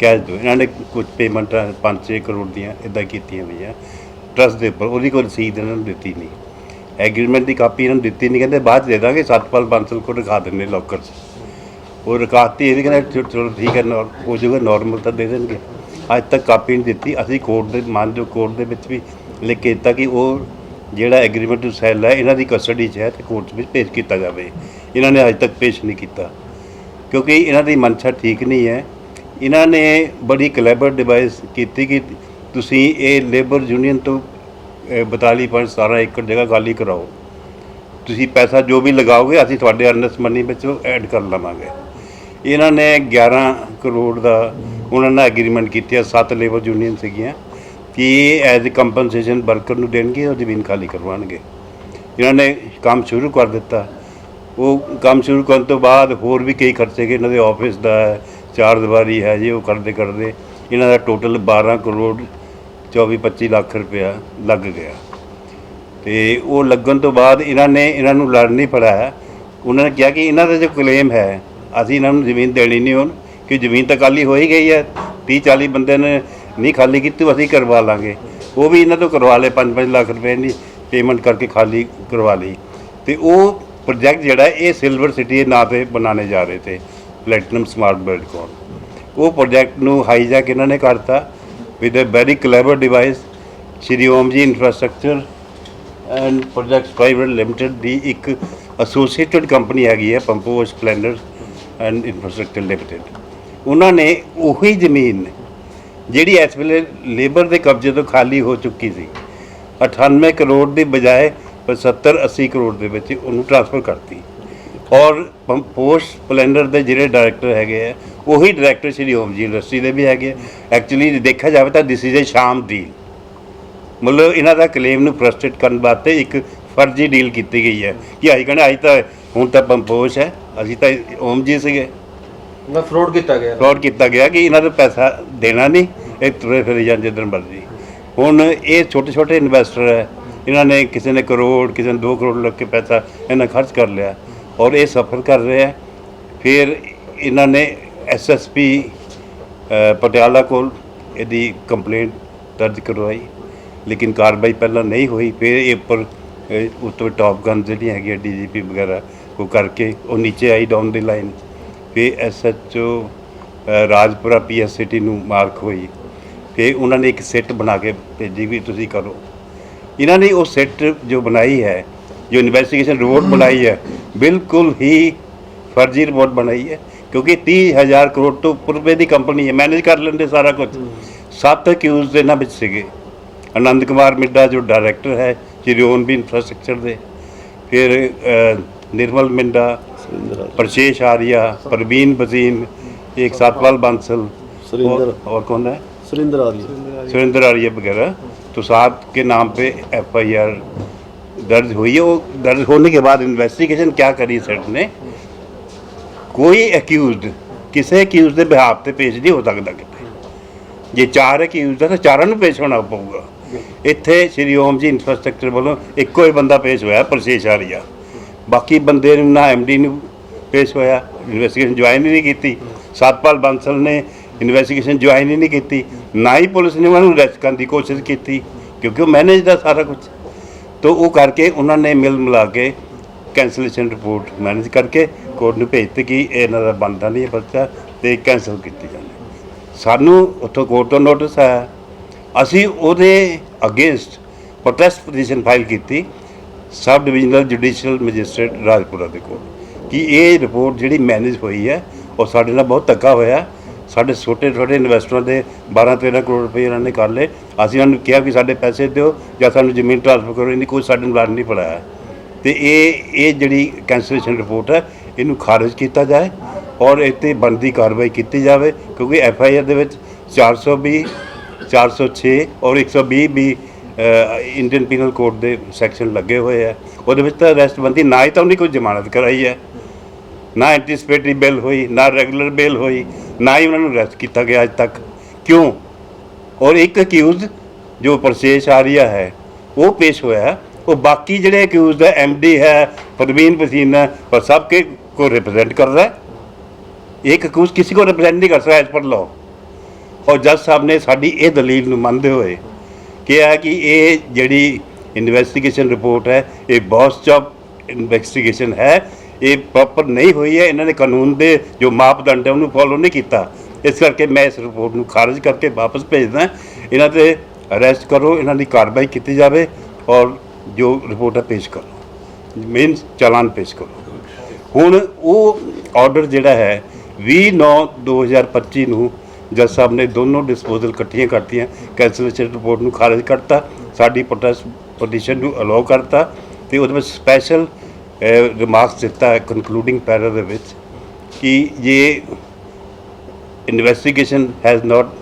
ਕੈਸ਼ ਦਿਓ ਇਹਨਾਂ ਨੇ ਕੁਝ ਪੇਮੈਂਟਾਂ 5-6 ਕਰੋੜ ਦੀਆਂ ਇਦਾਂ ਕੀਤੀਆਂ ਹੋਈਆਂ। ਟਰਸਟ ਦੇ ਉੱਪਰ, ਉਹਦੀ ਕੋਈ ਰਸੀਦ ਇਹਨਾਂ ਨੂੰ ਦਿੱਤੀ ਨਹੀਂ। ਐਗਰੀਮੈਂਟ ਦੀ ਕਾਪੀ ਇਹਨਾਂ ਨੂੰ ਦਿੱਤੀ ਨਹੀਂ, ਕਹਿੰਦੇ ਬਾਅਦ 'ਚ ਦੇ ਦਾਂਗੇ, ਸਤਪਾਲ ਬਾਂਸਲ ਕੋਲ ਰਖਾ ਦਿੰਦੇ ਲੋਕਰ 'ਚ ਉਹ ਰਕਾਤੀ ਇਹ ਵੀ ਕਹਿੰਦਾ ਚਲੋ- ਚਲੋ ਠੀਕ ਹੈ, ਨੌਰ- ਹੋ ਜਾਊਗਾ ਨਾਰਮਲ ਤਾਂ ਦੇ ਦੇਣਗੇ। ਅੱਜ ਤੱਕ ਕਾਪੀ ਨਹੀਂ ਦਿੱਤੀ, ਅਸੀਂ ਕੋਰਟ ਦੇ, ਮੰਨ ਜੋ ਕੋਰਟ ਦੇ ਵਿੱਚ ਵੀ ਲਿਖ ਕੇ ਦਿੱਤਾ ਕਿ ਉਹ ਜਿਹੜਾ ਐਗਰੀਮੈਂਟ ਟੂ ਸੈਲ ਹੈ, ਇਹਨਾਂ ਦੀ ਕਸਟਡੀ 'ਚ ਹੈ ਤੇ ਕੋਰਟ ਵਿੱਚ ਪੇਸ਼ ਕੀਤਾ ਜਾਵੇ। ਇਹਨਾਂ ਨੇ ਅੱਜ ਤੱਕ ਪੇਸ਼ ਨਹੀਂ ਕੀਤਾ। ਕਿਉਂਕਿ ਇਹਨਾਂ ਦੀ ਮਨਸ਼ਾ ਠੀਕ ਨਹੀਂ ਹੈ। ਇਹਨਾਂ ਨੇ ਬੜੀ ਕਲੈਬਰ ਡਿਵਾਈਸ ਕੀਤੀ ਕਿ ਤੁਸੀਂ ਇਹ ਲੇਬਰ ਯੂਨੀਅਨ ਤੋਂ ਅਹ, 42.17 ਏਕੜ ਜਗ੍ਹਾ ਖਾਲੀ ਕਰਾਓ। ਤੁਸੀਂ ਪੈਸਾ ਜੋ ਵੀ ਲਗਾਓਗੇ ਅਸੀਂ ਤੁਹਾਡੇ ਅਰਨਸ ਮਨੀ ਵਿੱਚ ਐਡ ਕਰ ਲਵਾਂਗੇ। ਇਹਨਾਂ ਨੇ 11 ਕਰੋੜ ਦਾ ਉਹਨਾਂ ਨਾਲ ਐਗਰੀਮੈਂਟ ਕੀਤੀ ਹੈ ਸੱਤ ਲੇਬਰ ਯੂਨੀਅਨ ਸੀਗੀਆਂ ਕਿ ਐਜ਼ ਕੰਪਨਸੇਸ਼ਨ ਵਰਕਰ ਨੂੰ ਦੇਣਗੇ ਉਹ ਜ਼ਮੀਨ ਖਾਲੀ ਕਰਵਾਉਣਗੇ। ਇਹਨਾਂ ਨੇ ਕੰਮ ਸ਼ੁਰੂ ਕਰ ਦਿੱਤਾ। ਉਹ ਕੰਮ ਸ਼ੁਰੂ ਕਰਨ ਤੋਂ ਬਾਅਦ ਹੋਰ ਵੀ ਕਈ ਖਰਚੇ ਗਏ। ਇਹਨਾਂ ਦੇ ਆਫਿਸ ਦਾ ਹੈ ਚਾਰ ਦੀਵਾਰੀ ਹੈ ਜੀ ਉਹ ਕਰਦੇ ਕਰਦੇ ਇਹਨਾਂ ਦਾ ਟੋਟਲ 12 ਕਰੋੜ 24 25 ਲੱਖ ਰੁਪਇਆ ਲੱਗ ਗਿਆ। ਤੇ ਉਹ ਲੱਗਣ ਤੋਂ ਬਾਅਦ ਇਹਨਾਂ ਨੇ ਇਹਨਾਂ ਨੂੰ ਲੜ ਨਹੀਂ ਫੜਾਇਆ ਉਹਨਾਂ ਨੇ ਕਿਹਾ ਕਿ ਇਹਨਾਂ ਦਾ ਜੋ ਕਲੇਮ ਹੈ, ਅਸੀਂ ਇਹਨਾਂ ਨੂੰ ਜ਼ਮੀਨ ਦੇਣੀ ਨਹੀਂ ਹੁਣ, ਕਿ ਜ਼ਮੀਨ ਤਾਂ ਖਾਲੀ ਹੋ ਹੀ ਗਈ ਹੈ 30 40 ਬੰਦੇ ਨੇ ਨਹੀਂ ਖਾਲੀ ਕੀਤੀ ਅਸੀਂ ਕਰਵਾ ਲਾਂਗੇ। ਉਹ ਵੀ ਇਹਨਾਂ ਤੋਂ ਕਰਵਾ ਲਏ 5-5 ਲੱਖ ਰੁਪਏ ਦੀ ਪੇਮੈਂਟ ਕਰਕੇ ਖਾਲੀ ਕਰਵਾ ਲਈ। ਤੇ ਉਹ ਪ੍ਰੋਜੈਕਟ ਜਿਹੜਾ ਇਹ ਸਿਲਵਰ ਸਿਟੀ ਦੇ ਨਾਂ ਤੇ ਬਣਾਉਣੇ ਜਾ ਰਹੇ ਤੇ ਪਲੈਟੀਨਮ ਸਮਾਰਟ ਬਿਲਡਕੌਨ ਉਹ ਪ੍ਰੋਜੈਕਟ ਨੂੰ ਹਾਈਜੈਕ ਇਹਨਾਂ ਨੇ ਕਰਤਾ। With a very clever device Shri Om Ji infrastructure and projects private limited ਦੀ ਇੱਕ ਐਸੋਸੀਏਟਡ ਕੰਪਨੀ ਹੈਗੀ ਹੈ Pampo splendour and infrastructure limited ਉਹਨਾਂ ਨੇ ਉਹੀ ਜ਼ਮੀਨ ਜਿਹੜੀ ਇਸ ਵੇਲੇ ਲੇਬਰ ਦੇ ਕਬਜ਼ੇ ਤੋਂ ਖਾਲੀ ਹੋ ਚੁੱਕੀ ਸੀ 98 ਕਰੋੜ ਦੀ ਬਜਾਏ 75 80 ਕਰੋੜ ਦੇ ਵਿੱਚ ਉਹਨੂੰ ਟ੍ਰਾਂਸਫਰ ਕਰਤੀ। ਔਰ ਪੋਸਟ ਸਪਲੈਂਡਰ ਦੇ ਜਿਹੜੇ ਡਾਇਰੈਕਟਰ ਹੈਗੇ ਆ ਉਹੀ ਡਾਇਰੈਕਟਰ ਸ਼੍ਰੀ ਓਮ ਜੀ ਇੰਡਸਟਰੀ ਦੇ ਵੀ ਹੈਗੇ ਐਕਚੁਅਲੀ ਦੇਖਿਆ ਜਾਵੇ ਤਾਂ ਦਿਸ ਇਜ਼ ਅ ਸ਼ਾਮ ਡੀਲ ਮਤਲਬ ਇਹਨਾਂ ਦਾ ਕਲੇਮ ਨੂੰ ਫਰਸਟ੍ਰੇਟ ਕਰਨ ਵਾਸਤੇ ਇੱਕ ਫਰਜ਼ੀ ਡੀਲ ਕੀਤੀ ਗਈ ਹੈ ਕਿ ਅਸੀਂ ਕਹਿੰਦੇ ਅੱਜ ਤਾਂ ਹੁਣ ਤਾਂ ਪੰਪੋਸ਼ ਹੈ ਅਸੀਂ ਤਾਂ ਓਮ ਜੀ ਸੀਗੇ। ਨਾ ਫਰੋਡ ਕੀਤਾ ਗਿਆ। ਫਰਾਡ ਕੀਤਾ ਗਿਆ ਕਿ ਇਹਨਾਂ ਦਾ ਪੈਸਾ ਦੇਣਾ ਨਹੀਂ ਇਹ ਤੁਰੇ ਫਿਰੇ ਜਾਂ ਜਿੱਦਣ ਮਰਜ਼ੀ। ਹੁਣ ਇਹ ਛੋਟੇ ਛੋਟੇ ਇਨਵੈਸਟਰ ਹੈ ਇਹਨਾਂ ਨੇ ਕਿਸੇ ਨੇ ਕਰੋੜ ਕਿਸੇ ਨੇ 2 ਕਰੋੜ ਲੱਗ ਕੇ ਪੈਸਾ ਇਹਨਾਂ ਖਰਚ ਕਰ ਲਿਆ। ਔਰ ਇਹ ਸਫਰ ਕਰ ਰਿਹਾ ਹੈ। ਫਿਰ ਇਹਨਾਂ ਨੇ ਐਸਐਸਪੀ ਪਟਿਆਲਾ ਕੋਲ ਇਹਦੀ ਕੰਪਲੇਂਟ ਦਰਜ ਕਰਵਾਈ ਲੇਕਿਨ ਕਾਰਵਾਈ ਪਹਿਲਾਂ ਨਹੀਂ ਹੋਈ। ਫਿਰ ਇਹ ਉੱਪਰ ਅਹ, ਉੱਤੋਂ ਟਾਪ ਗਨ ਜਿਹੜੀਆਂ ਹੈਗੀਆਂ ਡੀਜੀਪੀ ਵਗੈਰਾ ਉਹ ਕਰਕੇ ਉਹ ਨੀਚੇ ਆਈ ਡਾਊਨ ਦੀ ਲਾਈਨ ਫਿਰ ਐਸਐਚਓ ਰਾਜਪੁਰਾ ਪੀਐਸਸੀਟੀ ਨੂੰ ਮਾਰਕ ਹੋਈ। ਫਿਰ ਉਹਨਾਂ ਨੇ ਇੱਕ ਸੈੱਟ ਬਣਾ ਕੇ ਭੇਜੀ ਵੀ ਤੁਸੀਂ ਕਰੋ। ਇਹਨਾਂ ਨੇ ਉਹ ਸੈੱਟ ਜੋ ਬਣਾਈ ਹੈ जो इन्वेस्टिगेशन रिपोर्ट बनाई है बिल्कुल ही फर्जी रिपोर्ट बनाई है ਕਿਉਂਕਿ 30000 ਕਰੋੜ ਤੋਂ ਉੱਪਰ ਰੁਪਏ ਦੀ ਕੰਪਨੀ ਹੈ ਮੈਨੇਜ ਕਰ ਲੈਂਦੇ ਸਾਰਾ ਕੁਝ ਸੱਤ ਅਕਿਊਜ਼ ਇਹਨਾਂ ਵਿੱਚ ਸੀਗੇ ਆਨੰਦ ਕੁਮਾਰ ਮਿੱਡਾ ਜੋ ਡਾਇਰੈਕਟਰ ਹੈ ਸ਼੍ਰੀ ਓਨ ਵੀ ਇੰਫਰਾਸਟ੍ਰਕਚਰ ਦੇ ਫਿਰ ਅ, ਨਿਰਮਲ ਮਿੰਡਾ सुरेंद्र आर्य। प्रशेष आर्या परवीन वजीन एक सातपाल बांसल सुरेंद्र। और, और कौन है सुरेंद्र आर्य सुरेंद्र आर्य वगैरह तो सात के नाम पे एफ आई आर दर्ज हुई है वो दर्ज होने के बाद इन्वेस्टिगेशन क्या करी सेट ने कोई अक्यूज ਕਿਸੇ ਅਕਿਊਜ਼ ਦੇ ਬਿਹਾਫ ਤੇ ਪੇਸ਼ ਨਹੀਂ ਹੋ ਸਕਦਾ ਕਿਤੇ ਜੇ ਚਾਰ ਅਕਿਊਜ਼ ਹੈ ਤਾਂ ਚਾਰਾਂ ਨੂੰ ਪੇਸ਼ ਹੋਣਾ ਪਊਗਾ ਇੱਥੇ ਸ਼੍ਰੀ ਓਮ ਜੀ ਇੰਫਰਾਸਟ੍ਰਕਚਰ ਵੱਲੋਂ ਇੱਕੋ ਹੀ ਬੰਦਾ ਪੇਸ਼ ਹੋਇਆ ਪ੍ਰਸ਼ੇਸ਼ ਆਰੀਆ ਬਾਕੀ ਬੰਦੇ ਨੂੰ ਨਾ ਐਮਡੀ ਨੂੰ ਪੇਸ਼ ਹੋਇਆ ਇਨਵੈਸਟੀਗੇਸ਼ਨ ਜੁਆਇਨ ਹੀ ਨਹੀਂ ਕੀਤੀ ਸਤਪਾਲ ਬੰਸਲ ਨੇ ਇਨਵੈਸਟੀਗੇਸ਼ਨ ਜੁਆਇਨ ਹੀ ਨਹੀਂ ਕੀਤੀ ਨਾ ਹੀ ਪੁਲਿਸ ਨੇ ਉਹਨਾਂ ਨੂੰ ਅਰੈਸਟ ਕਰਨ ਦੀ ਕੋਸ਼ਿਸ਼ ਕੀਤੀ ਕਿਉਂਕਿ ਉਹ ਮੈਨੇਜ ਦਾ ਸਾਰਾ ਕੁਝ ਤੋ ਉਹ ਕਰਕੇ ਉਹਨਾਂ ਨੇ ਮਿਲ ਮਿਲਾ ਕੇ ਕੈਂਸਲੇਸ਼ਨ ਰਿਪੋਰਟ ਮੈਨੇਜ ਕਰਕੇ ਕੋਰਟ ਨੂੰ ਭੇਜਤੀ ਕਿ ਇਹਨਾਂ ਦਾ ਬਣਦਾ ਨਹੀਂ ਹੈ ਬੱਚਾ ਤੇ ਕੈਂਸਲ ਕੀਤੀ ਜਾਂਦੀ ਸਾਨੂੰ ਉੱਥੋਂ ਕੋਰਟ ਤੋਂ ਨੋਟਿਸ ਆਇਆ। ਅਸੀਂ ਉਹਦੇ ਅਗੇਂਸਟ ਪ੍ਰੋਟੈਸਟ ਪਟੀਸ਼ਨ ਫਾਈਲ ਕੀਤੀ sub divisional judicial magistrate Rajpura ਦੇ ਕੋਲ ਕਿ ਇਹ ਰਿਪੋਰਟ ਜਿਹੜੀ ਮੈਨੇਜ ਹੋਈ ਹੈ ਉਹ ਸਾਡੇ ਨਾਲ ਬਹੁਤ ਧੱਕਾ ਹੋਇਆ। ਸਾਡੇ ਛੋਟੇ ਛੋਟੇ ਇਨਵੈਸਟਰਾਂ ਦੇ 12 13 ਕਰੋੜ ਰੁਪਏ ਇਹਨਾਂ ਨੇ ਕਰ ਲਏ। ਅਸੀਂ ਉਹਨਾਂ ਨੂੰ ਕਿਹਾ ਕਿ ਸਾਡੇ ਪੈਸੇ ਦਿਓ ਜਾਂ ਸਾਨੂੰ ਜ਼ਮੀਨ ਟ੍ਰਾਂਸਫਰ ਕਰੋ ਇਹਦੀ ਕੋਈ ਸਾਡੇ ਨਾਲ ਨਹੀਂ ਪੜਾਇਆ ਤੇ ਇਹ ਇਹ ਜਿਹੜੀ ਕੈਂਸਲੇਸ਼ਨ ਰਿਪੋਰਟ ਹੈ, ਇਹਨੂੰ ਖਾਰਜ ਕੀਤਾ ਜਾਏ ਔਰ ਇਹ 'ਤੇ ਬਣਦੀ ਕਾਰਵਾਈ ਕੀਤੀ ਜਾਵੇ ਕਿਉਂਕਿ ਐਫ ਆਈ ਆਰ ਦੇ ਵਿੱਚ 420 406 ਔਰ 120 ਵੀ ਇੰਡੀਅਨ ਪੀਨਲ ਕੋਡ ਦੇ ਸੈਕਸ਼ਨ ਲੱਗੇ ਹੋਏ ਆ। ਉਹਦੇ ਵਿੱਚ ਤਾਂ ਅਰੈਸਟ ਬੰਦੀ ਨਾ ਹੀ ਤਾਂ ਉਹਨੇ ਕੋਈ ਜ਼ਮਾਨਤ ਕਰਾਈ ਹੈ। ਨਾ ਐਂਟੀਸਪੇਟਰੀ ਬੇਲ ਹੋਈ ਨਾ ਰੈਗੂਲਰ ਬੇਲ ਹੋਈ ਨਾ ਹੀ ਉਹਨਾਂ ਨੂੰ ਅਰੈਸਟ ਕੀਤਾ ਗਿਆ ਅੱਜ ਤੱਕ ਕਿਉਂ ਔਰ ਇੱਕ ਅਕਿਊਜ਼ ਜੋ ਪ੍ਰਸ਼ੇਸ਼ ਆਰੀਆ ਹੈ ਉਹ ਪੇਸ਼ ਹੋਇਆ ਹੈ। ਉਹ ਬਾਕੀ ਜਿਹੜੇ ਅਕਿਊਜ਼ ਹੈ ਐਮਡੀ ਹੈ ਪ੍ਰਵੀਨ ਭਸੀਨ ਹੈ ਉਹ ਸਭ ਕੇ को रिप्रेजेंट कर रहा है एक अक्यूज किसी को रिप्रेजेंट नहीं कर सकता एज पर लॉ ਔਰ ਜੱਜ ਸਾਹਿਬ ਨੇ ਸਾਡੀ ਇਹ ਦਲੀਲ ਨੂੰ ਮੰਨਦੇ ਹੋਏ ਕਿਹਾ ਕਿ ਇਹ ਜਿਹੜੀ ਇਨਵੈਸਟੀਗੇਸ਼ਨ ਰਿਪੋਰਟ ਹੈ ਇਹ ਬੌਸ ਜੌਬ ਇਨਵੈਸਟੀਗੇਸ਼ਨ ਹੈ ਇਹ ਪ੍ਰੋਪਰ ਨਹੀਂ ਹੋਈ ਹੈ। ਇਹਨਾਂ ਨੇ ਕਾਨੂੰਨ ਦੇ ਜੋ ਮਾਪਦੰਡ ਹੈ, ਉਹਨੂੰ ਫੋਲੋ ਨਹੀਂ ਕੀਤਾ। ਇਸ ਕਰਕੇ ਮੈਂ ਇਸ ਰਿਪੋਰਟ ਨੂੰ ਖਾਰਜ ਕਰਕੇ ਵਾਪਸ ਭੇਜਦਾ ਇਹਨਾਂ ਤੇ ਅਰੈਸਟ ਕਰੋ, ਇਹਨਾਂ ਦੀ ਕਾਰਵਾਈ ਕੀਤੀ ਜਾਵੇ ਔਰ ਜੋ ਰਿਪੋਰਟ ਹੈ, ਪੇਸ਼ ਕਰੋ। ਮੇਨ ਚਾਲਾਨ ਪੇਸ਼ ਕਰੋ। ਹੁਣ ਉਹ ਆਰਡਰ ਜਿਹੜਾ ਹੈ 20 9 2025 ਨੂੰ ਜੱਜ ਸਾਹਿਬ ਨੇ ਦੋਨੋਂ ਡਿਸਪੋਜ਼ਲ ਇਕੱਠੀਆਂ ਕਰਤੀਆਂ। ਕੈਂਸਲੇਸ਼ਨ ਰਿਪੋਰਟ ਨੂੰ ਖਾਰਜ ਕਰਤਾ। ਸਾਡੀ ਪ੍ਰੋਟੈਸਟ ਪਟੀਸ਼ਨ ਨੂੰ ਅਲਾਉ ਕਰਤਾ। ਤੇ ਉਹਦੇ ਵਿੱਚ ਸਪੈਸ਼ਲ रिमार्क्स दिता है कंक्लूडिंग पैरा दे कि ये investigation has not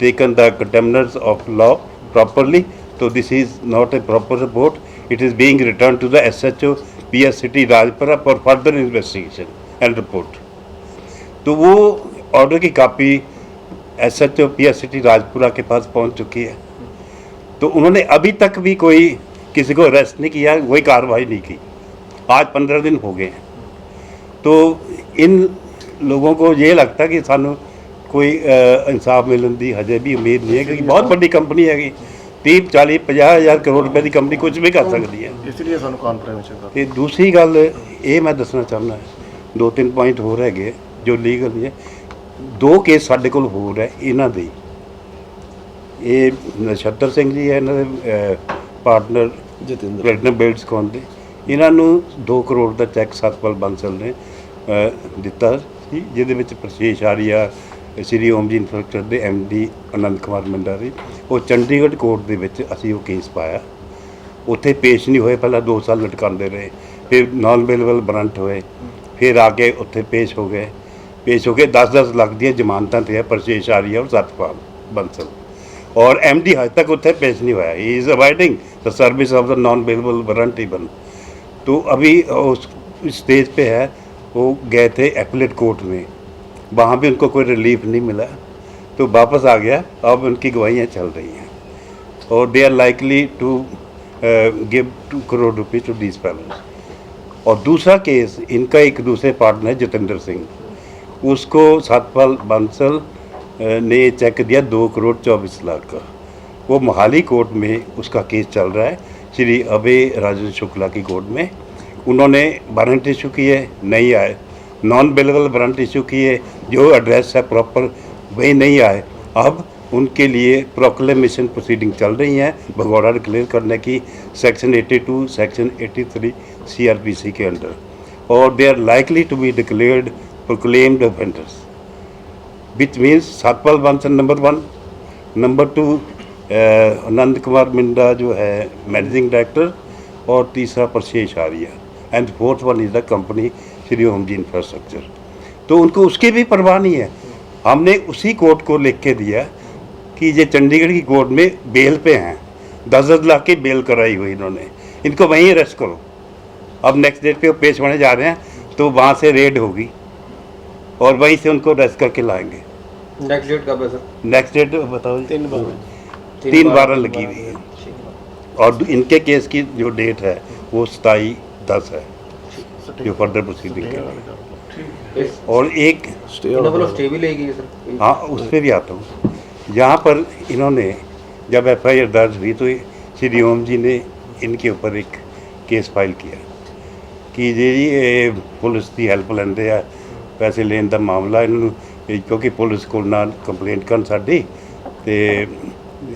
taken the contemners of law properly तो this is not a proper report it is being return to the S H O P S city Rajpura for further investigation and report तो वो order की copy S H O P S city Rajpura के पास पहुँच चुकी है। तो उन्होंने अभी तक भी कोई किसी को अरेस्ट नहीं किया कोई कार्रवाई नहीं की आज पंद्रह दिन हो गए हैं तो इन लोगों को ये लगता कि सानू कोई अ, इंसाफ मिलने की हजे भी उम्मीद नहीं है क्योंकि बहुत बड़ी कंपनी हैगी तीह चाली ਪੰਜਾਹ ਹਜ਼ਾਰ ਕਰੋੜ ਰੁਪਏ ਦੀ ਕੰਪਨੀ ਕੁਝ ਵੀ ਕਰ ਸਕਦੀ ਹੈ ਇਸ ਲਈ ਸਾਨੂੰ ਕਾਨਫਰੰਸ ਹੈ ਤੇ ਦੂਸਰੀ ਗੱਲ ਇਹ ਮੈਂ ਦੱਸਣਾ ਚਾਹੁੰਦਾ ਦੋ ਤਿੰਨ ਪੁਆਇੰਟ ਹੋਰ ਹੈਗੇ ਜੋ ਲੀਗਲ ਨੇ ਦੋ ਕੇਸ ਸਾਡੇ ਕੋਲ ਹੋਰ ਹੈ ਇਹਨਾਂ ਦੇ ਹੀ। ਇਹ ਨਛੱਤਰ ਸਿੰਘ ਜੀ ਹੈ ਇਹਨਾਂ ਦੇ ਪਾਰਟਨਰ ਜਤਿੰਦਰ। ਪਲੈਟਨਮ ਬਿਲਡਸ ਕੋਨ ਦੇ ਇਹਨਾਂ ਨੂੰ 2 ਕਰੋੜ ਦਾ ਚੈੱਕ ਸਤਪਾਲ ਬੰਸਲ ਨੇ ਦਿੱਤਾ ਸੀ ਜਿਹਦੇ ਵਿੱਚ ਪ੍ਰਸ਼ੇਸ਼ ਆਰੀਆ ਸ੍ਰੀ ਓਮ ਜੀ ਇੰਫਰਾਸਟ੍ਰਕਚਰ ਦੇ ਡੀ ਆਨੰਦ ਕੁਮਾਰ ਮੰਡਾਰੀ ਉਹ ਚੰਡੀਗੜ੍ਹ ਕੋਰਟ ਦੇ ਵਿੱਚ ਅਸੀਂ ਉਹ ਕੇਸ ਪਾਇਆ। ਉੱਥੇ ਪੇਸ਼ ਨਹੀਂ ਹੋਏ ਪਹਿਲਾਂ 2 ਸਾਲ ਲਟਕਾਉਂਦੇ ਰਹੇ। ਫਿਰ ਨਾਨ ਅਵੇਲੇਬਲ ਵਾਰੰਟ ਹੋਏ। ਫਿਰ ਆ ਕੇ ਉੱਥੇ ਪੇਸ਼ ਹੋ ਗਏ। ਪੇਸ਼ ਹੋ ਕੇ 10-10 ਲੱਖ ਦੀਆਂ ਜ਼ਮਾਨਤਾਂ ਤੇ ਹੈ ਪ੍ਰਸ਼ੇਸ਼ ਆਰੀਆ ਔਰ ਸਤਪਾਲ ਬੰਸਲ। और एमडी आज तक उत्थे पेश नहीं हुआ he is avoiding the service of the non available warrant even तो अभी उस स्टेज पे है, वो गए थे एपलेट कोर्ट में। वहाँ भी उनको कोई रिलीफ नहीं मिला। तो वापस आ गया। अब उनकी गवाहियाँ चल रही हैं। और they are likely to give two crore rupees to Ds palace और दूसरा केस इनका एक दूसरे पार्टनर है, जतेंद्र सिंह। उसको सतपाल बंसल ने चेक दिया दो करोड़ चौबीस लाख का। वो मोहाली कोर्ट में उसका केस चल रहा है। श्री अभय राजेंद्र शुक्ला की कोर्ट में। उन्होंने वारंट इशू किए नहीं आए। नॉन अवेलेबल वारंट इशू किए जो एड्रेस है प्रॉपर, वही नहीं आए। अब उनके लिए प्रोक्लेमेशन प्रोसीडिंग चल रही हैं भगौड़ा डिक्लेयर करने की, सेक्शन 82 सेक्शन 83 सीआरपीसी के अंडर। और they are likely to be declared, proclaimed offenders which means Satpal Bansal number one number two Nand Kumar Minda जो है मैनेजिंग डायरेक्टर और तीसरा Parshesh Arya and fourth one is the company Shri Om Ji infrastructure तो उनको उसकी भी परवाह नहीं है। हमने उसी कोर्ट को लिख के दिया कि ये चंडीगढ़ की कोर्ट में बेल पे हैं। दस दस लाख की बेल कराई हुई इन्होंने। इनको वहीं अरेस्ट करो। अब नेक्स्ट डेट पे पेश होने जा रहे हैं तो वहाँ से रेड होगी। और वहीं से उनको रेस्ट करके लाएँगे। नेक्स्ट डेट कब है सर नेक्स्ट डेट बताओ। तीन बारह। तीन बारह लगी हुई है। और इनके केस की जो डेट है वो सताई दस है। जो फर्दर प्रोसीडिंग के। और एक हाँ उस पर भी आता हूँ। यहाँ पर इन्होंने जब एफ़ आई आर दर्ज हुई तो श्री ओम जी ने इनके ऊपर एक केस फ़ाइल किया। कि जी पुलिस की हेल्प लेंदे है ਪੈਸੇ ਲੈਣ ਦਾ ਮਾਮਲਾ ਇਹਨਾਂ ਨੂੰ ਇਹ ਕਿਉਂਕਿ ਪੁਲਿਸ ਕੋਲ ਨਾਲ ਕੰਪਲੇਂਟ ਕਰਨ ਸਾਡੀ, ਤੇ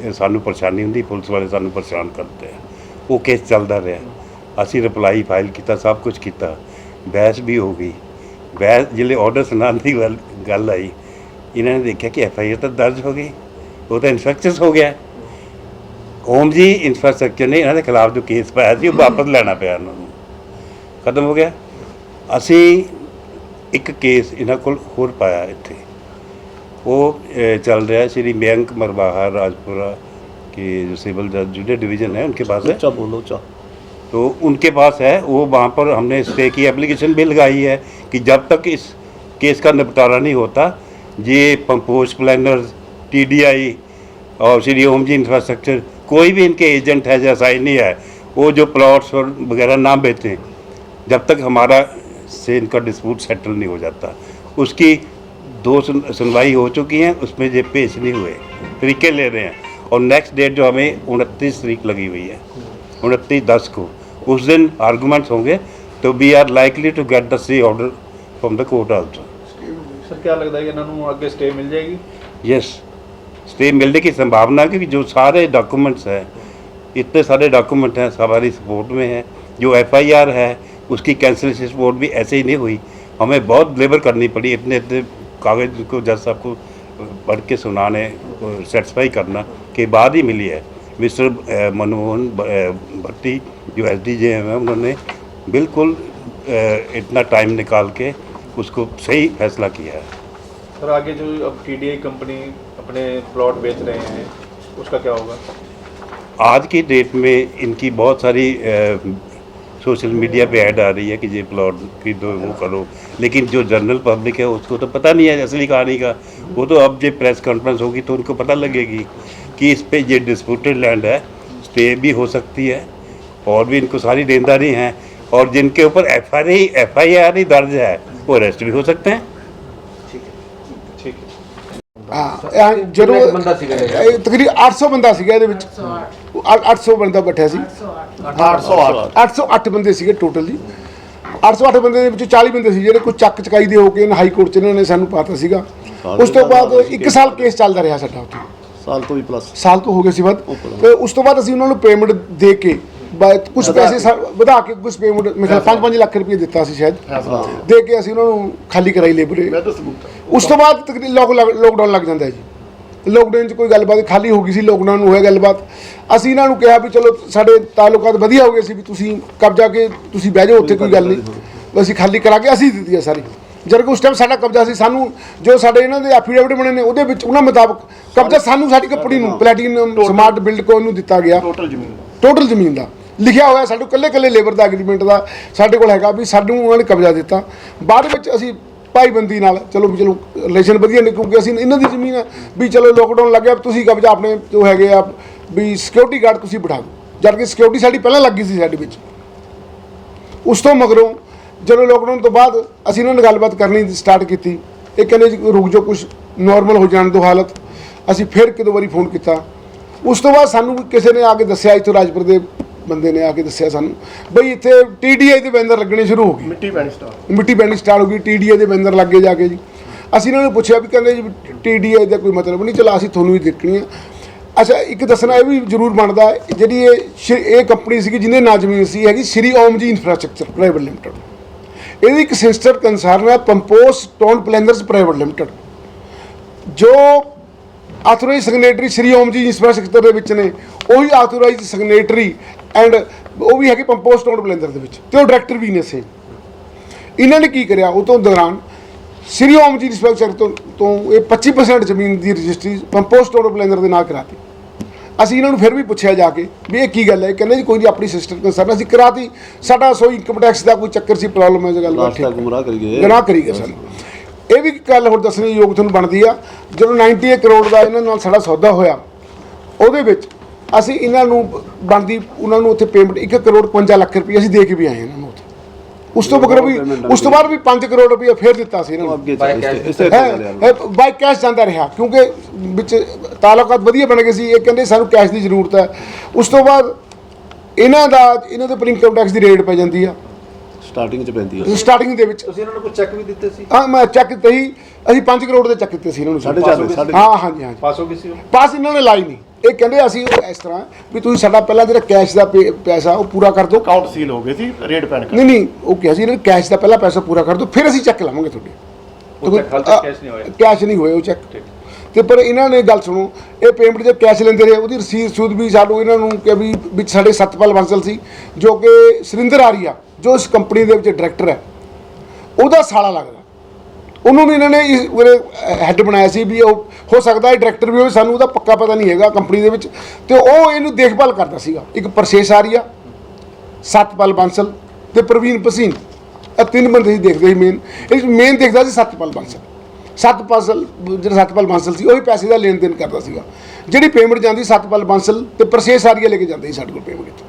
ਇਹ ਸਾਨੂੰ ਪਰੇਸ਼ਾਨੀ ਹੁੰਦੀ, ਪੁਲਿਸ ਵਾਲੇ ਸਾਨੂੰ ਪਰੇਸ਼ਾਨ ਕਰਦੇ ਆ। ਉਹ ਕੇਸ ਚੱਲਦਾ ਰਿਹਾ। ਅਸੀਂ ਰਿਪਲਾਈ ਫਾਈਲ ਕੀਤਾ, ਸਭ ਕੁਝ ਕੀਤਾ। ਬਹਿਸ ਵੀ ਹੋ ਗਈ। ਬਹਿਸ, ਜਿਹੜੇ ਆਰਡਰ ਸੁਣਾਉਣ ਦੀ ਗੱਲ ਗੱਲ ਆਈ, ਇਹਨਾਂ ਨੇ ਦੇਖਿਆ ਕਿ ਐਫ ਆਈ ਆਰ ਤਾਂ ਦਰਜ ਹੋ ਗਈ। ਉਹ ਤਾਂ ਇਨਫੈਕਸ਼ਨਸ ਹੋ ਗਿਆ। ਓਮ ਜੀ ਇਨਫਰਾਸਟ੍ਰਕਚਰ ਨੇ ਇਹਨਾਂ ਦੇ ਖਿਲਾਫ ਜੋ ਕੇਸ ਪਾਇਆ ਸੀ, ਉਹ ਵਾਪਸ ਲੈਣਾ ਪਿਆ ਉਹਨਾਂ ਨੂੰ। ਖਤਮ ਹੋ ਗਿਆ। ਅਸੀਂ ਇੱਕ ਕੇਸ ਇਹਨਾਂ ਕੋਲ ਹੋਰ ਪਾਇਆ ਇੱਥੇ ਉਹ ਅ, चल रहा है श्री मयंक मरवाहा राजपुरा के जो सिविल जज जुडियल डिवीजन है उनके पास है ਉੱਚਾ ਬੋਲੋ ਉੱਚਾ तो उनके पास है वो वहाँ पर हमने स्टे की एप्लीकेशन भी लगाई है कि जब तक इस केस का निपटारा नहीं होता ये पोस्ट प्लानर्स टीडीआई और श्री ओम जी इंफ्रास्ट्रक्चर कोई भी इनके एजेंट है जैसा ही नहीं है वो जो प्लॉट्स और वगैरह ना बेचें जब तक हमारा से इनका डिस्प्यूट सेटल नहीं हो जाता उसकी दो सुन, सुनवाई हो चुकी हैं उसमें ये पेश नहीं हुए तरीके ले रहे हैं और नेक्स्ट डेट जो हमें उनतीस तारीख लगी हुई है उनतीस दस को उस दिन आर्गूमेंट्स होंगे तो we are likely to get the C order from the court also sir ਕੀ ਲੱਗਦਾ ਹੈ ਕਿ ਇਹਨਾਂ ਨੂੰ ਅੱਗੇ ਸਟੇ ਮਿਲ ਜਾਏਗੀ यस स्टे मिलने की संभावना है क्योंकि जो सारे डॉक्यूमेंट्स हैं इतने सारे डॉक्यूमेंट हैं हमारी सपोर्ट में हैं जो एफआईआर है उसकी कैंसिलेशन सपोर्ट भी ऐसे ही नहीं हुई। हमें बहुत लेबर करनी पड़ी इतने इतने कागज़ को जज साहब को पढ़ के सुनाने सेटिस्फाई करना के बाद ही मिली है। मिस्टर मनमोहन भट्टी जो एस डी जे हैं उन्होंने बिल्कुल इतना टाइम निकाल के उसको सही फैसला किया है। सर आगे जो अब टीडीआई कंपनी अपने प्लॉट बेच रहे हैं उसका क्या होगा? आज की डेट में इनकी बहुत सारी सोशल मीडिया पे ऐड आ रही है कि ये प्लॉट खरीदो वो करो। लेकिन जो जनरल पब्लिक है, उसको तो पता नहीं है असली कहानी का। वो तो अब जो प्रेस कॉन्फ्रेंस होगी तो उनको पता लगेगी कि इस पे ये डिस्प्यूटेड लैंड है स्टे भी हो सकती है, और भी इनको सारी देनदारी हैं, और जिनके ऊपर F I F I R ही दर्ज है, वो अरेस्ट भी हो सकते हैं। ठीक है। ठीक है। ਹਾਂ ਇਹ ਜਦੋਂ ਕਿੰਨਾ ਕੁ ਬੰਦਾ ਸੀਗਾ ਇਹ? ਇਹ ਤਕਰੀਬਨ 800 ਬੰਦਾ ਸੀਗਾ ਇਹਦੇ ਵਿੱਚ। 800 ਬੰਦਾ ਬੈਠਾ ਸੀ। 808 808 ਬੰਦੇ ਸੀਗੇ ਟੋਟਲ। ਜੀ 808 ਬੰਦੇ ਦੇ ਵਿੱਚੋਂ 40 ਬੰਦੇ ਸੀ ਜਿਹੜੇ ਕੋਈ ਚੱਕ ਚਕਾਈ ਦੇ ਹੋ ਕੇ ਹਾਈ ਕੋਰਟ ਚ ਇਹਨਾਂ ਨੇ ਸਾਨੂੰ ਪਾਤਾ ਸੀਗਾ। ਉਸ ਤੋਂ ਬਾਅਦ 1 ਸਾਲ ਕੇਸ ਚੱਲਦਾ ਰਿਹਾ ਸਾਡਾ ਉੱਥੇ। ਸਾਲ ਤੋਂ ਵੀ ਪਲੱਸ ਸਾਲ ਤੋਂ ਹੋ ਗਏ ਸੀ ਵੱਧ। ਤੇ ਉਸ ਤੋਂ ਬਾਅਦ ਅਸੀਂ ਉਹਨਾਂ ਨੂੰ ਪੇਮੈਂਟ ਦੇ ਕੇ ਕੁਝ ਪੈਸੇ ਸਾ- ਵਧਾ ਕੇ ਕੁਝ ਪੇਮੈਂਟ ਮੇਰੇ ਖਿਆਲ 5-5 ਲੱਖ ਰੁਪਏ ਦਿੱਤਾ ਸੀ ਸ਼ਾਇਦ। ਦੇ ਕੇ ਅਸੀਂ ਉਹਨਾਂ ਨੂੰ ਖਾਲੀ ਕਰਾਈ ਲੇਬਰ ਉਸ ਤੋਂ ਬਾਅਦ ਤਕਰੀਬਨ ਲੋਕਡਾਊਨ ਲੱਗ ਜਾਂਦਾ ਹੈ ਜੀ। ਲੋਕਡਾਊਨ 'ਚ ਕੋਈ ਗੱਲਬਾਤ ਖਾਲੀ ਹੋ ਗਈ ਸੀ ਲੋਕਡਾਊਨ ਹੋਇਆ ਗੱਲਬਾਤ। ਅਸੀਂ ਇਹਨਾਂ ਨੂੰ ਕਿਹਾ ਵੀ ਚਲੋ ਸਾਡੇ ਤਾਲੁਕਾਤ ਵਧੀਆ ਹੋ ਗਏ ਸੀ ਵੀ ਤੁਸੀਂ ਕਬਜ਼ਾ ਕੇ ਤੁਸੀਂ ਬਹਿ ਜਾਓ ਉੱਥੇ ਕੋਈ ਗੱਲ ਨਹੀਂ। ਅਸੀਂ ਖਾਲੀ ਕਰਾ ਕੇ ਅਸੀਂ ਦਿੱਤੀ ਹੈ ਸਾਰੀ। ਜਦ ਕਿ ਉਸ ਟਾਈਮ ਸਾਡਾ ਕਬਜ਼ਾ ਸੀ ਸਾਨੂੰ ਜੋ ਸਾਡੇ ਇਹਨਾਂ ਦੇ ਐਫੀਡੇਵਿਟ ਬਣੇ ਨੇ ਉਹਦੇ ਵਿੱਚ ਉਹਨਾਂ ਮੁਤਾਬਕ ਕਬਜ਼ਾ ਸਾਨੂੰ ਸਾਡੀ ਕੰਪਨੀ ਨੂੰ ਪਲੈਟੀਨਮ ਸਮਾਰਟ ਬਿਲਡ ਕੋ ਨੂੰ ਦਿੱਤਾ ਗਿਆ। ਟੋਟਲ ਜ਼ਮੀਨ। ਟੋਟਲ ਜ਼ਮੀਨ ਦਾ। ਲਿਖਿਆ ਹੋਇਆ ਸਾਡੇ ਕੱਲੇ ਕੱਲੇ ਲੇਬਰ ਦਾ ਐਗਰੀਮੈਂਟ ਦਾ ਸਾਡੇ ਕੋਲ ਹੈਗਾ ਵੀ ਸਾਨੂੰ ਉਹਨਾਂ ਨੇ ਕਬਜ਼ਾ ਦਿੱਤਾ। ਬਾਅਦ ਵਿੱਚ ਅਸੀਂ ਭਾਈਬੰਦੀ ਨਾਲ ਚਲੋ ਵੀ ਚਲੋ ਰਿਲੇਸ਼ਨ ਵਧੀਆ ਨੇ ਕਿਉਂਕਿ ਅਸੀਂ ਇਹਨਾਂ ਦੀ ਜ਼ਮੀਨ ਆ ਵੀ ਚਲੋ ਲੋਕਡਾਊਨ ਲੱਗਿਆ ਤੁਸੀਂ ਕਬਜ਼ਾ ਆਪਣੇ ਜੋ ਹੈਗੇ ਆ, ਵੀ ਸਿਕਿਉਰਿਟੀ ਗਾਰਡ ਤੁਸੀਂ ਬਿਠਾ ਦਿਓ। ਜਦ ਕਿ ਸਿਕਿਉਰਿਟੀ ਸਾਡੀ ਪਹਿਲਾਂ ਲੱਗੀ ਸੀ ਸਾਡੇ ਵਿੱਚ। ਉਸ ਤੋਂ ਮਗਰੋਂ ਜਦੋਂ ਲੋਕਡਾਊਨ ਤੋਂ ਬਾਅਦ ਅਸੀਂ ਇਹਨਾਂ ਨਾਲ ਗੱਲਬਾਤ ਕਰਨੀ ਸਟਾਰਟ ਕੀਤੀ, ਇਹ ਕਹਿੰਦੇ ਜੀ ਰੁਕ ਜਾਓ ਕੁਝ ਨਾਰਮਲ ਹੋ ਜਾਣ ਦਿਓ ਹਾਲਤ। ਅਸੀਂ ਫਿਰ ਕਿਦੋਂ ਵਾਰੀ ਫੋਨ ਕੀਤਾ। ਉਸ ਤੋਂ ਬਾਅਦ ਸਾਨੂੰ ਕਿਸੇ ਨੇ ਆ ਕੇ ਦੱਸਿਆ ਇੱਥੋਂ ਰਾਜਪੁਰ ਦੇ ਬੰਦੇ ਨੇ ਆ ਕੇ ਦੱਸਿਆ ਸਾਨੂੰ। ਬਈ ਇੱਥੇ ਟੀਡੀਆਈ ਦੇ ਬੈਨਰ ਲੱਗਣੇ ਸ਼ੁਰੂ ਹੋ ਗਏ। ਮਿੱਟੀ ਪੈਣੀ ਸਟਾਰਟ ਮਿੱਟੀ ਪੈਣੀ ਸਟਾਰਟ ਹੋ ਗਈ ਟੀਡੀਆਈ ਦੇ ਬੈਨਰ ਲੱਗੇ ਜਾ ਕੇ ਜੀ। ਅਸੀਂ ਇਹਨਾਂ ਨੂੰ ਪੁੱਛਿਆ ਵੀ ਕਹਿੰਦੇ ਜੀ ਟੀਡੀਆਈ ਦਾ ਕੋਈ ਮਤਲਬ ਨਹੀਂ ਚਲਾ ਅਸੀਂ ਤੁਹਾਨੂੰ ਹੀ ਦੇਖਣੀ ਆ। ਅੱਛਾ ਇੱਕ ਦੱਸਣਾ ਇਹ ਵੀ ਜ਼ਰੂਰ ਬਣਦਾ ਜਿਹੜੀ ਇਹ ਇਹ ਕੰਪਨੀ ਸੀਗੀ ਜਿਹਦੇ ਨਾਂ ਜ਼ਮੀਨ ਸੀ ਹੈਗੀ ਸ਼੍ਰੀ ਓਮ ਜੀ ਇਨਫਰਾਸਟ੍ਰਕਚਰ ਪ੍ਰਾਈਵੇਟ ਲਿਮਟਿਡ ਇਹਦੀ ਇੱਕ ਸਿਸਟਰ ਕੰਸਰਨ ਹੈ Pampos stone planners private limited ਜੋ authorise signatory Shri Om ji infrastructure ਦੇ ਵਿੱਚ ਨੇ ਉਹੀ ਆਥੋਰਾਈਜ਼ ਸਿਗਨੇਟਰੀ ਐਂਡ ਉਹ ਵੀ ਹੈਗੇ ਪੰਪੋਸ ਸਟੋਨ ਪਲੈਨਰ ਦੇ ਵਿੱਚ ਤੇ ਉਹ ਡਾਇਰੈਕਟਰ ਵੀ ਨੇ ਸੇਮ। ਇਹਨਾਂ ਨੇ ਕੀ ਕਰਿਆ ਉਹ ਤੋਂ ਦੌਰਾਨ ਸ੍ਰੀ ਓਮ ਜੀ ਰਿਸਪੈਕਟ ਤੋਂ ਤੋਂ ਇਹ 25% ਜ਼ਮੀਨ ਦੀ ਰਜਿਸਟਰੀ ਪੰਪੋਸਟ ਟੋਟਲ ਪਲੈਨਰ ਦੇ ਨਾਂ ਕਰਾਤੀ। ਅਸੀਂ ਇਹਨਾਂ ਨੂੰ ਫਿਰ ਵੀ ਪੁੱਛਿਆ ਜਾ ਕੇ ਵੀ ਇਹ ਕੀ ਗੱਲ ਹੈ ਕਹਿੰਦੇ ਜੀ ਕੋਈ ਨਹੀਂ ਆਪਣੀ ਸਿਸਟਰ ਕੰਸਰਨ ਅਸੀਂ ਕਰਾਤੀ। ਸਾਡਾ ਸੋ ਇਨਕਮ ਟੈਕਸ ਦਾ ਕੋਈ ਚੱਕਰ ਸੀ ਪ੍ਰੋਬਲਮ ਹੈ ਜੋ ਗੱਲ ਲਾਸਟ ਤੱਕ ਗੁੰਮਰਾਹ ਕਰੀ ਗਏ। ਗਨਾਹ ਕਰੀ ਗਏ ਸਾਨੂੰ ਇਹ ਵੀ ਗੱਲ ਹੋਰ ਦੱਸਣੀ ਯੋਗ ਤੁਹਾਨੂੰ ਬਣਦੀ ਆ ਜਦੋਂ 98 ਕਰੋੜ ਦਾ ਇਹਨਾਂ ਨਾਲ ਸਾਡਾ ਸੌਦਾ ਹੋਇਆ ਉਹਦੇ ਵਿੱਚ ਅਸੀਂ ਇਹਨਾਂ ਨੂੰ ਬਣਦੀ ਉਹਨਾਂ ਨੂੰ ਉੱਥੇ ਪੇਮੈਂਟ 1 ਕਰੋੜ 55 ਲੱਖ ਰੁਪਏ ਅਸੀਂ ਦੇ ਕੇ ਵੀ ਆਏ ਇਹਨਾਂ ਨੂੰ ਉੱਥੇ। ਉਸ ਤੋਂ ਬਗਰ ਵੀ ਉਸ ਤੋਂ ਬਾਅਦ ਵੀ 5 ਕਰੋੜ ਰੁਪਏ ਫੇਰ ਦਿੱਤਾ ਸੀ ਇਹਨਾਂ ਨੂੰ। ਬਾਈ ਕੈਸ਼ ਜਾਂਦਾ ਰਿਹਾ ਕਿਉਂਕਿ ਵਿੱਚ ਤਾਲੁਕਾਤ ਵਧੀਆ ਬਣ ਗਏ ਸੀ ਇਹ ਕਹਿੰਦੇ ਸਾਨੂੰ ਕੈਸ਼ ਦੀ ਜ਼ਰੂਰਤ ਹੈ। ਉਸ ਤੋਂ ਬਾਅਦ ਇਹਨਾਂ ਦਾ ਇਹਨਾਂ ਦੇ ਉੱਪਰ ਇਨਕਮ ਟੈਕਸ ਦੀ ਰੇਟ ਪੈ ਜਾਂਦੀ ਆ। ਸਟਾਰਟਿੰਗ ਚ ਪੈਂਦੀ ਹੈ ਸਟਾਰਟਿੰਗ ਦੇ ਵਿੱਚ। ਤੁਸੀਂ ਇਹਨਾਂ ਨੂੰ ਕੋਈ ਚੈੱਕ ਵੀ ਦਿੱਤੇ ਸੀ? ਹਾਂ ਮੈਂ ਚੈੱਕ ਦਿੱਤੇ ਸੀ ਅਸੀਂ 5 ਕਰੋੜ ਦੇ ਚੈੱਕ ਦਿੱਤੇ ਸੀ ਇਹਨਾਂ ਨੂੰ। ਸਾਢੇ ਚਾਰ ਦੇ, ਸਾਢੇ ਹਾਂ ਹਾਂਜੀ ਹਾਂਜੀ। ਪਾਸ ਹੋ ਗਈ ਸੀ ਉਹ? ਪਾਸ ਇਹਨਾਂ ਨੇ ਲਾਈ ਨਹੀਂ। ਇਹ ਕਹਿੰਦੇ ਅਸੀਂ ਇਸ ਤਰ੍ਹਾਂ ਵੀ ਤੁਸੀਂ ਸਾਡਾ ਪਹਿਲਾਂ ਜਿਹੜਾ ਕੈਸ਼ ਦਾ ਪੇ- ਪੈਸਾ ਉਹ ਪੂਰਾ ਕਰ ਦਿਓ। ਅਕਾਊਂਟ ਸੀਲ ਹੋ ਗਏ ਸੀ ਰੇਟ ਪੈਨ ਕਰ ਨਹੀਂ ਨਹੀਂ ਉਹ ਕਿਹਾ ਸੀ ਇਹਨਾਂ ਨੇ ਕੈਸ਼ ਦਾ ਪਹਿਲਾ ਪੈਸਾ ਪੂਰਾ ਕਰ ਦਿਓ ਫਿਰ ਅਸੀਂ ਚੈੱਕ ਲਾਵਾਂਗੇ ਤੁਹਾਡੇ। ਉਹ check ਹਾਲੇ ਤੱਕ cash ਨਹੀਂ ਹੋਇਆ। ਕੈਸ਼ ਨਹੀਂ ਹੋਇਆ ਉਹ ਚੈੱਕ ਤੇ ਪਰ ਇਹਨਾਂ ਨੇ ਗੱਲ ਸੁਣੋ ਇਹ ਪੇਮੈਂਟ ਜੇ ਕੈਸ਼ ਲੈਂਦੇ ਰਹੇ ਉਹਦੀ ਰਸੀਦ ਸੂਦ ਵੀ ਸਾਨੂੰ ਇਹਨਾਂ ਨੂੰ ਕਿ ਵੀ ਵਿੱਚ ਸਾਡੇ ਸਤਪਾਲ ਬਾਂਸਲ ਸੀ ਜੋ ਕਿ ਸੁਰਿੰਦਰ ਆਰੀਆ ਜੋ ਇਸ ਕੰਪਨੀ ਦੇ ਵਿੱਚ ਡਾਇਰੈਕਟਰ ਹੈ ਉਹਦਾ ਸਾਲਾ ਲੱਗਦਾ। ਉਹਨੂੰ ਵੀ ਇਹਨਾਂ ਨੇ ਹੈੱਡ ਬਣਾਇਆ ਸੀ ਵੀ ਉਹ, ਹੋ ਸਕਦਾ ਹੈ ਡਾਇਰੈਕਟਰ ਵੀ ਹੋਵੇ, ਸਾਨੂੰ ਉਹਦਾ ਪੱਕਾ ਪਤਾ ਨਹੀਂ ਹੈਗਾ ਕੰਪਨੀ ਦੇ ਵਿੱਚ। ਤੇ ਉਹ ਇਹਨੂੰ ਦੇਖਭਾਲ ਕਰਦਾ ਸੀਗਾ। ਇੱਕ ਪ੍ਰਸ਼ੇਸ਼ ਆਰੀਆ ਸਤਪਾਲ ਬਾਂਸਲ ਤੇ ਪ੍ਰਵੀਨ ਪਸੀਨ। ਇਹ ਤਿੰਨ ਬੰਦੇ ਸੀ ਦੇਖਦੇ ਸੀ ਮੇਨ ਇਹ ਮੇਨ ਦੇਖਦਾ ਸੀ ਸਤਪਾਲ ਬਾਂਸਲ। ਸਤਪਾਲ ਜਿਹੜਾ ਸਤਪਾਲ ਬਾਂਸਲ ਸੀ, ਉਹੀ ਪੈਸੇ ਦਾ ਲੈਣ ਦੇਣ ਕਰਦਾ ਸੀਗਾ। ਜਿਹੜੀ ਪੇਮੈਂਟ ਜਾਂਦੀ ਸਤਪਾਲ ਬਾਂਸਲ ਤੇ ਪ੍ਰਸ਼ੇਸ਼ ਆਰੀਆ ਲੈ ਕੇ ਜਾਂਦੇ ਸੀ ਸਾਡੇ ਕੋਲ ਪੇਮੈਂਟ